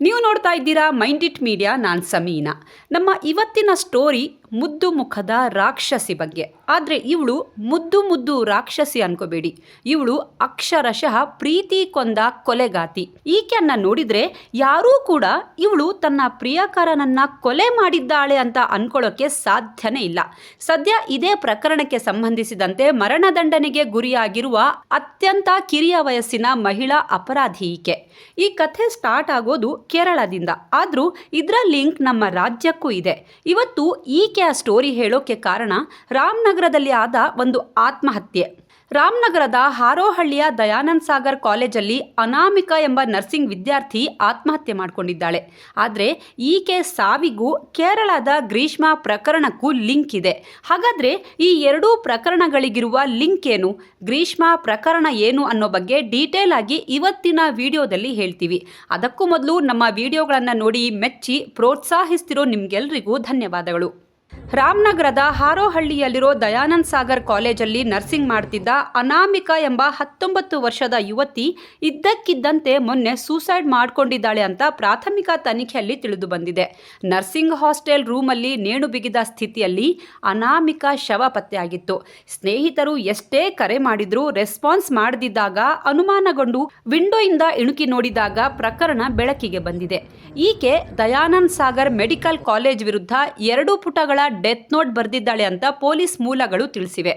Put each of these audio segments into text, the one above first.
ನೀವು ನೋಡ್ತಾ ಇದ್ದೀರಾ ಮೈಂಡ್ ಇಟ್ ಮೀಡಿಯಾ ನಾನು ಸಮೀನಾ. ನಮ್ಮ ಇವತ್ತಿನ ಸ್ಟೋರಿ ಮುದ್ದು ಮುಖದ ರಾಕ್ಷಸಿ ಬಗ್ಗೆ. ಆದರೆ ಇವಳು ಮುದ್ದು ಮುದ್ದು ರಾಕ್ಷಸಿ ಅನ್ಕೋಬೇಡಿ. ಇವಳು ಅಕ್ಷರಶಃ ಪ್ರೀತಿ ಕೊಂದ ಕೊಲೆಗಾತಿ. ಈಕೆಯನ್ನ ನೋಡಿದ್ರೆ ಯಾರೂ ಕೂಡ ಇವಳು ತನ್ನ ಪ್ರಿಯಕರನನ್ನ ಕೊಲೆ ಮಾಡಿದ್ದಾಳೆ ಅಂತ ಅನ್ಕೊಳ್ಳೋಕೆ ಸಾಧ್ಯನೇ ಇಲ್ಲ. ಸದ್ಯ ಇದೇ ಪ್ರಕರಣಕ್ಕೆ ಸಂಬಂಧಿಸಿದಂತೆ ಮರಣದಂಡನೆಗೆ ಗುರಿಯಾಗಿರುವ ಅತ್ಯಂತ ಕಿರಿಯ ವಯಸ್ಸಿನ ಮಹಿಳಾ ಅಪರಾಧಿ ಈಕೆ. ಈ ಕಥೆ ಸ್ಟಾರ್ಟ್ ಆಗೋದು ಕೇರಳದಿಂದ. ಆದರೂ ಇದರ ಲಿಂಕ್ ನಮ್ಮ ರಾಜ್ಯಕ್ಕೂ ಇದೆ. ಇವತ್ತು ಈಕೆಯ ಸ್ಟೋರಿ ಹೇಳೋಕೆ ಕಾರಣ ರಾಮನಗರದಲ್ಲಿ ಆದ ಒಂದು ಆತ್ಮಹತ್ಯೆ ರಾಮನಗರದ ಹಾರೋಹಳ್ಳಿಯ ದಯಾನಂದ ಸಾಗರ್ ಕಾಲೇಜಲ್ಲಿ ಅನಾಮಿಕಾ ಎಂಬ ನರ್ಸಿಂಗ್ ವಿದ್ಯಾರ್ಥಿ ಆತ್ಮಹತ್ಯೆ ಮಾಡಿಕೊಂಡಿದ್ದಾಳೆ ಆದರೆ ಈಕೆ ಸಾವಿಗೂ ಕೇರಳದ ಗ್ರೀಷ್ಮ ಪ್ರಕರಣಕ್ಕೂ ಲಿಂಕ್ ಇದೆ ಹಾಗಾದರೆ ಈ ಎರಡೂ ಪ್ರಕರಣಗಳಿಗಿರುವ ಲಿಂಕ್ ಏನು ಗ್ರೀಷ್ಮ ಪ್ರಕರಣ ಏನು ಅನ್ನೋ ಬಗ್ಗೆ ಡೀಟೇಲ್ ಆಗಿ ಇವತ್ತಿನ ವಿಡಿಯೋದಲ್ಲಿ ಹೇಳ್ತೀವಿ ಅದಕ್ಕೂ ಮೊದಲು ನಮ್ಮ ವಿಡಿಯೋಗಳನ್ನು ನೋಡಿ ಮೆಚ್ಚಿ ಪ್ರೋತ್ಸಾಹಿಸ್ತಿರೋ ನಿಮಗೆಲ್ಲರಿಗೂ ಧನ್ಯವಾದಗಳು ರಾಮನಗರದ ಹಾರೋಹಳ್ಳಿಯಲ್ಲಿರೋ ದಯಾನಂದ್ ಸಾಗರ್ ಕಾಲೇಜಲ್ಲಿ ನರ್ಸಿಂಗ್ ಮಾಡ್ತಿದ್ದ ಅನಾಮಿಕ ಎಂಬ ಹತ್ತೊಂಬತ್ತು ವರ್ಷದ ಯುವತಿ ಇದ್ದಕ್ಕಿದ್ದಂತೆ ಮೊನ್ನೆ ಸೂಸೈಡ್ ಮಾಡಿಕೊಂಡಿದ್ದಾಳೆ ಅಂತ ಪ್ರಾಥಮಿಕ ತನಿಖೆಯಲ್ಲಿ ತಿಳಿದು ಬಂದಿದೆ. ನರ್ಸಿಂಗ್ ಹಾಸ್ಟೆಲ್ ರೂಮಲ್ಲಿ ನೇಣು ಬಿಗಿದ ಸ್ಥಿತಿಯಲ್ಲಿ ಅನಾಮಿಕಾ ಶವ ಪತ್ತೆಯಾಗಿತ್ತು. ಸ್ನೇಹಿತರು ಎಷ್ಟೇ ಕರೆ ಮಾಡಿದ್ರೂ ರೆಸ್ಪಾನ್ಸ್ ಮಾಡದಿದ್ದಾಗ ಅನುಮಾನಗೊಂಡು ವಿಂಡೋಯಿಂದ ಇಣುಕಿ ನೋಡಿದಾಗ ಪ್ರಕರಣ ಬೆಳಕಿಗೆ ಬಂದಿದೆ. ಈಕೆ ದಯಾನಂದ್ ಸಾಗರ್ ಮೆಡಿಕಲ್ ಕಾಲೇಜ್ ವಿರುದ್ಧ ಎರಡು ಪುಟಗಳ ಡೆತ್ ನೋಟ್ ಬರೆದಿದ್ದಾಳೆ ಅಂತ ಪೊಲೀಸ್ ಮೂಲಗಳು ತಿಳಿಸಿವೆ.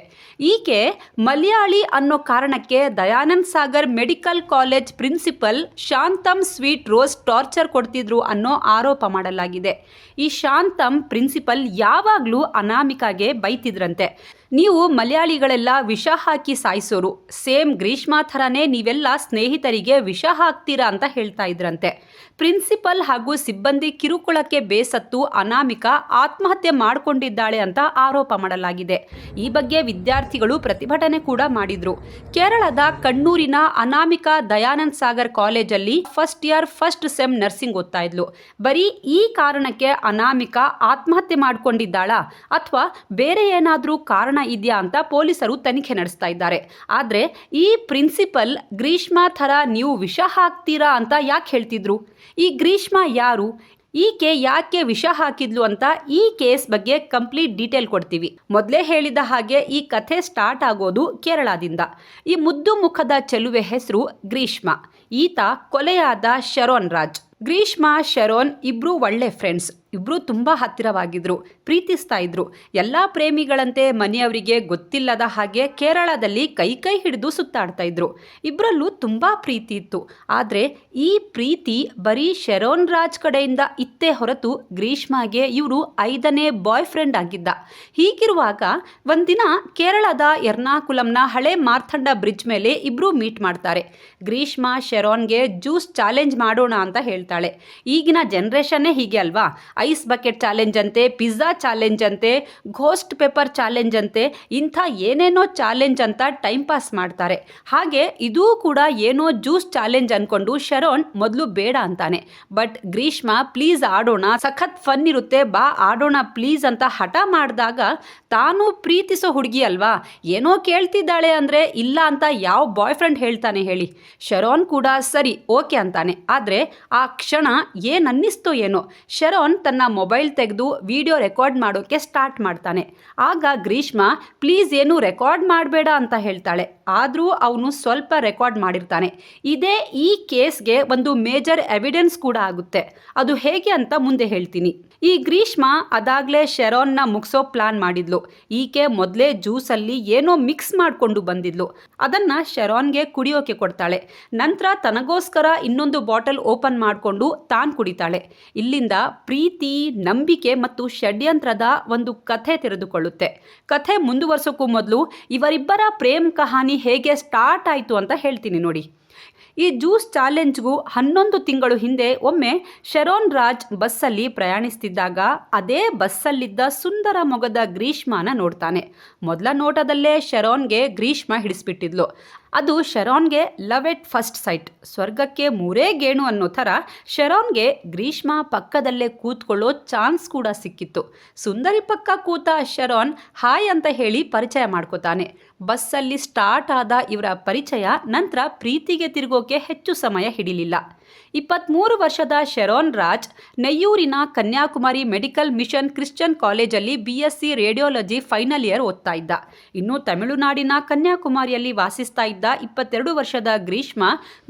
ಈಕೆ ಮಲಯಾಳಿ ಅನ್ನೋ ಕಾರಣಕ್ಕೆ Dayanand Sagar medical college principal Shantam Sweet Rose torture ಕೊಡ್ತಿದ್ರು ಅನ್ನೋ ಆರೋಪ ಮಾಡಲಾಗಿದೆ. ಈ ಶಾಂತಮ್ ಪ್ರಿನ್ಸಿಪಲ್ ಯಾವಾಗಲೂ ಅನಾಮಿಕಾಗೆ ಬೈತಿದ್ರಂತೆ. ನೀವು ಮಲಯಾಳಿಗಳೆಲ್ಲ ವಿಷ ಹಾಕಿ ಸಾಯಿಸೋರು. ಸೇಮ್ ಗ್ರೀಷ್ಮಾ ಥರನೇ ನೀವೆಲ್ಲ ಸ್ನೇಹಿತರಿಗೆ ವಿಷ ಹಾಕ್ತೀರಾ ಅಂತ ಹೇಳ್ತಾ ಇದ್ರಂತೆ. ಪ್ರಿನ್ಸಿಪಲ್ ಹಾಗೂ ಸಿಬ್ಬಂದಿ ಕಿರುಕುಳಕ್ಕೆ ಬೇಸತ್ತು, ಅನಾಮಿಕ, ಆತ್ಮಹತ್ಯೆ ಮಾಡಿಕೊಂಡಿದ್ದಾಳೆ ಅಂತ ಆರೋಪ ಮಾಡಲಾಗಿದೆ. ಈ ಬಗ್ಗೆ ವಿದ್ಯಾರ್ಥಿಗಳು ಪ್ರತಿಭಟನೆ ಕೂಡ ಮಾಡಿದ್ರು. ಕೇರಳದ ಕಣ್ಣೂರಿನ ಅನಾಮಿಕ ದಯಾನಂದ್ ಸಾಗರ್ ಕಾಲೇಜಲ್ಲಿ first year, first sem nursing ಓದ್ತಾ ಇದ್ಲು. ಬರೀ ಈ ಕಾರಣಕ್ಕೆ ಅನಾಮಿಕ ಆತ್ಮಹತ್ಯೆ ಮಾಡಿಕೊಂಡಿದ್ದಾಳಾ? ಅಥವಾ ಬೇರೆ ಏನಾದರೂ ಕಾರಣ ಇದೆಯಾ ಅಂತ ಪೊಲೀಸರು ತನಿಖೆ ನಡೆಸ್ತಾ ಇದ್ದಾರೆ. ಆದರೆ ಈ ಪ್ರಿನ್ಸಿಪಲ್ ಗ್ರೀಷ್ಮಾ ಥರ ನೀವು ವಿಷ ಹಾಕ್ತೀರಾ ಅಂತ ಯಾಕೆ ಹೇಳ್ತಿದ್ರು? ಈ ಗ್ರೀಷ್ಮಾ ಯಾರು? ಈಕೆ ಯಾಕೆ ವಿಷ ಹಾಕಿದ್ಲು ಅಂತ ಈ ಕೇಸ್ ಬಗ್ಗೆ ಕಂಪ್ಲೀಟ್ ಡೀಟೇಲ್ ಕೊಡ್ತೀವಿ. ಮೊದಲೇ ಹೇಳಿದ ಹಾಗೆ ಈ ಕಥೆ ಸ್ಟಾರ್ಟ್ ಆಗೋದು ಕೇರಳದಿಂದ. ಈ ಮುದ್ದು ಮುಖದ ಚೆಲುವೆ ಹೆಸರು ಗ್ರೀಷ್ಮಾ. ಈತ ಕೊಲೆಯಾದ ಶರೋನ್ ರಾಜ್. ಗ್ರೀಷ್ಮಾ, ಶರೋನ್ ಇಬ್ರು ಒಳ್ಳೆ ಫ್ರೆಂಡ್ಸ್ ಇಬ್ಬರು ತುಂಬ ಹತ್ತಿರವಾಗಿದ್ದರು ಪ್ರೀತಿಸ್ತಾ ಇದ್ರು. ಎಲ್ಲ ಪ್ರೇಮಿಗಳಂತೆ ಮನೆಯವರಿಗೆ ಗೊತ್ತಿಲ್ಲದ ಹಾಗೆ ಕೇರಳದಲ್ಲಿ ಕೈ ಕೈ ಹಿಡಿದು ಸುತ್ತಾಡ್ತಾ ಇದ್ರು. ಇಬ್ಬರಲ್ಲೂ ತುಂಬ ಪ್ರೀತಿ ಇತ್ತು. ಆದರೆ ಈ ಪ್ರೀತಿ ಬರೀ ಶರೋನ್ ರಾಜ್ ಕಡೆಯಿಂದ ಇತ್ತೇ ಹೊರತು ಗ್ರೀಷ್ಮಾಗೆ ಇವರು ಐದನೇ ಬಾಯ್ ಫ್ರೆಂಡ್ ಆಗಿದ್ದ. ಹೀಗಿರುವಾಗ ಒಂದಿನ ಕೇರಳದ ಎರ್ನಾಕುಲಂನ ಹಳೆ ಮಾರ್ಥಂಡ ಬ್ರಿಡ್ಜ್ ಮೇಲೆ ಇಬ್ಬರು ಮೀಟ್ ಮಾಡ್ತಾರೆ. ಗ್ರೀಷ್ಮಾ ಶೆರೋನ್ಗೆ ಜ್ಯೂಸ್ ಚಾಲೆಂಜ್ ಮಾಡೋಣ ಅಂತ ಹೇಳ್ತಾಳೆ. ಈಗಿನ ಜನ್ರೇಷನ್ನೇ ಹೀಗೆ ಅಲ್ವಾ? ಐಸ್ ಬಕೆಟ್ ಚಾಲೆಂಜ್ ಅಂತೆ ಪಿಜ್ಜಾ ಚಾಲೆಂಜ್ ಅಂತೆ ಘೋಸ್ಟ್ ಪೇಪರ್ ಚಾಲೆಂಜ್ ಅಂತೆ, ಇಂಥ ಏನೇನೋ ಚಾಲೆಂಜ್ ಅಂತ ಟೈಮ್ ಪಾಸ್ ಮಾಡ್ತಾರೆ. ಹಾಗೆ ಇದೂ ಕೂಡ ಏನೋ ಜ್ಯೂಸ್ ಚಾಲೆಂಜ್ ಅನ್ಕೊಂಡು ಶರೋನ್ ಮೊದಲು ಬೇಡ ಅಂತಾನೆ. ಬಟ್ ಗ್ರೀಷ್ಮ ಪ್ಲೀಸ್ ಆಡೋಣ, ಸಖತ್ ಫನ್ ಇರುತ್ತೆ, ಬಾ ಆಡೋಣ ಪ್ಲೀಸ್ ಅಂತ ಹಠ ಮಾಡಿದಾಗ ತಾನು ಪ್ರೀತಿಸೋ ಹುಡುಗಿ ಅಲ್ವಾ? ಏನೋ ಕೇಳ್ತಿದ್ದಾಳೆ ಅಂದರೆ ಇಲ್ಲ ಅಂತ ಯಾವ ಬಾಯ್ ಫ್ರೆಂಡ್ ಹೇಳ್ತಾನೆ ಹೇಳಿ. ಶರೋನ್ ಕೂಡ ಸರಿ, ಓಕೆ ಅಂತಾನೆ. ಆದರೆ ಆ ಕ್ಷಣ ಏನನ್ನಿಸ್ತೋ ಏನೋ? ಶರೋನ್ ತನ್ನ ಮೊಬೈಲ್ ತೆಗೆದು ವಿಡಿಯೋ ರೆಕಾರ್ಡ್ ಮಾಡೋಕ್ಕೆ ಸ್ಟಾರ್ಟ್ ಮಾಡ್ತಾನೆ. ಆಗ ಗ್ರೀಷ್ಮಾ, ಪ್ಲೀಸ್ ಏನು ರೆಕಾರ್ಡ್ ಮಾಡಬೇಡ ಅಂತ ಹೇಳ್ತಾಳೆ. ಆದರೂ ಅವನು ಸ್ವಲ್ಪ ರೆಕಾರ್ಡ್ ಮಾಡಿರ್ತಾನೆ. ಇದೇ ಈ ಕೇಸ್ಗೆ ಒಂದು ಮೇಜರ್ ಎವಿಡೆನ್ಸ್ ಕೂಡ ಆಗುತ್ತೆ. ಅದು ಹೇಗೆ ಅಂತ ಮುಂದೆ ಹೇಳ್ತೀನಿ. ಈ ಗ್ರೀಷ್ಮಾ ಅದಾಗಲೇ ಶೆರೋನ್ನ ಮುಗಿಸೋ ಪ್ಲಾನ್ ಮಾಡಿದ್ಲು. ಈಕೆ ಮೊದಲೇ ಜ್ಯೂಸಲ್ಲಿ ಏನೋ ಮಿಕ್ಸ್ ಮಾಡಿಕೊಂಡು ಬಂದಿದ್ಲು. ಅದನ್ನು ಶೆರೋನ್ಗೆ ಕುಡಿಯೋಕೆ ಕೊಡ್ತಾಳೆ. ನಂತರ ತನಗೋಸ್ಕರ ಇನ್ನೊಂದು ಬಾಟಲ್ ಓಪನ್ ಮಾಡಿಕೊಂಡು ತಾನು ಕುಡಿತಾಳೆ. ಇಲ್ಲಿಂದ ಪ್ರೀತಿ ನಂಬಿಕೆ ಮತ್ತು ಷಡ್ಯಂತ್ರದ ಒಂದು ಕಥೆ ತೆರೆದುಕೊಳ್ಳುತ್ತೆ. ಕಥೆ ಮುಂದುವರ್ಸೋಕ್ಕೂ ಮೊದಲು ಇವರಿಬ್ಬರ ಪ್ರೇಮ್ ಕಹಾನಿ ಹೇಗೆ ಸ್ಟಾರ್ಟ್ ಆಯಿತು ಅಂತ ಹೇಳ್ತೀನಿ ನೋಡಿ. ಈ ಜ್ಯೂಸ್ ಚಾಲೆಂಜ್ಗೂ ಹನ್ನೊಂದು ತಿಂಗಳು ಹಿಂದೆ ಒಮ್ಮೆ ಶರೋನ್ ರಾಜ್ ಬಸ್ಸಲ್ಲಿ ಪ್ರಯಾಣಿಸ್ತಿದ್ದಾಗ ಅದೇ ಬಸ್ಸಲ್ಲಿದ್ದ ಸುಂದರ ಮೊಗದ ಗ್ರೀಷ್ಮನ ನೋಡ್ತಾನೆ. ಮೊದಲ ನೋಟದಲ್ಲೇ ಶರೋನ್ಗೆ ಗ್ರೀಷ್ಮ ಹಿಡಿಸ್ಬಿಟ್ಟಿದ್ಲು. ಅದು ಶರೋನ್ಗೆ ಲವ್ ಎಟ್ ಫಸ್ಟ್ ಸೈಟ್. ಸ್ವರ್ಗಕ್ಕೆ ಮೂರೇ ಗೇಣು ಅನ್ನೋ ಥರ ಶರೋನ್ಗೆ ಗ್ರೀಷ್ಮ ಪಕ್ಕದಲ್ಲೇ ಕೂತ್ಕೊಳ್ಳೋ ಚಾನ್ಸ್ ಕೂಡ ಸಿಕ್ಕಿತ್ತು. ಸುಂದರಿ ಪಕ್ಕ ಕೂತ ಶರೋನ್ ಹಾಯ್ ಅಂತ ಹೇಳಿ ಪರಿಚಯ ಮಾಡ್ಕೋತಾನೆ. ಬಸ್ಸಲ್ಲಿ ಸ್ಟಾರ್ಟ್ ಆದ ಇವರ ಪರಿಚಯ ನಂತರ ಪ್ರೀತಿಗೆ ತಿರುಗೋಕೆ ಹೆಚ್ಚು ಸಮಯ ಹಿಡಿಲಿಲ್ಲ. ಇಪ್ಪತ್ತ್ಮೂರು ವರ್ಷದ ಶೆರೋನ್ ರಾಜ್ ನೆಯ್ಯೂರಿನ ಕನ್ಯಾಕುಮಾರಿ ಮೆಡಿಕಲ್ ಮಿಷನ್ ಕ್ರಿಶ್ಚಿಯನ್ ಕಾಲೇಜಲ್ಲಿ B S C radiology final year ಓದ್ತಾ ಇದ್ದ. ಇನ್ನು ತಮಿಳುನಾಡಿನ ಕನ್ಯಾಕುಮಾರಿಯಲ್ಲಿ ವಾಸಿಸ್ತಾ ಇದ್ದ ಇಪ್ಪತ್ತೆರಡು ವರ್ಷದ ಗ್ರೀಷ್ಮ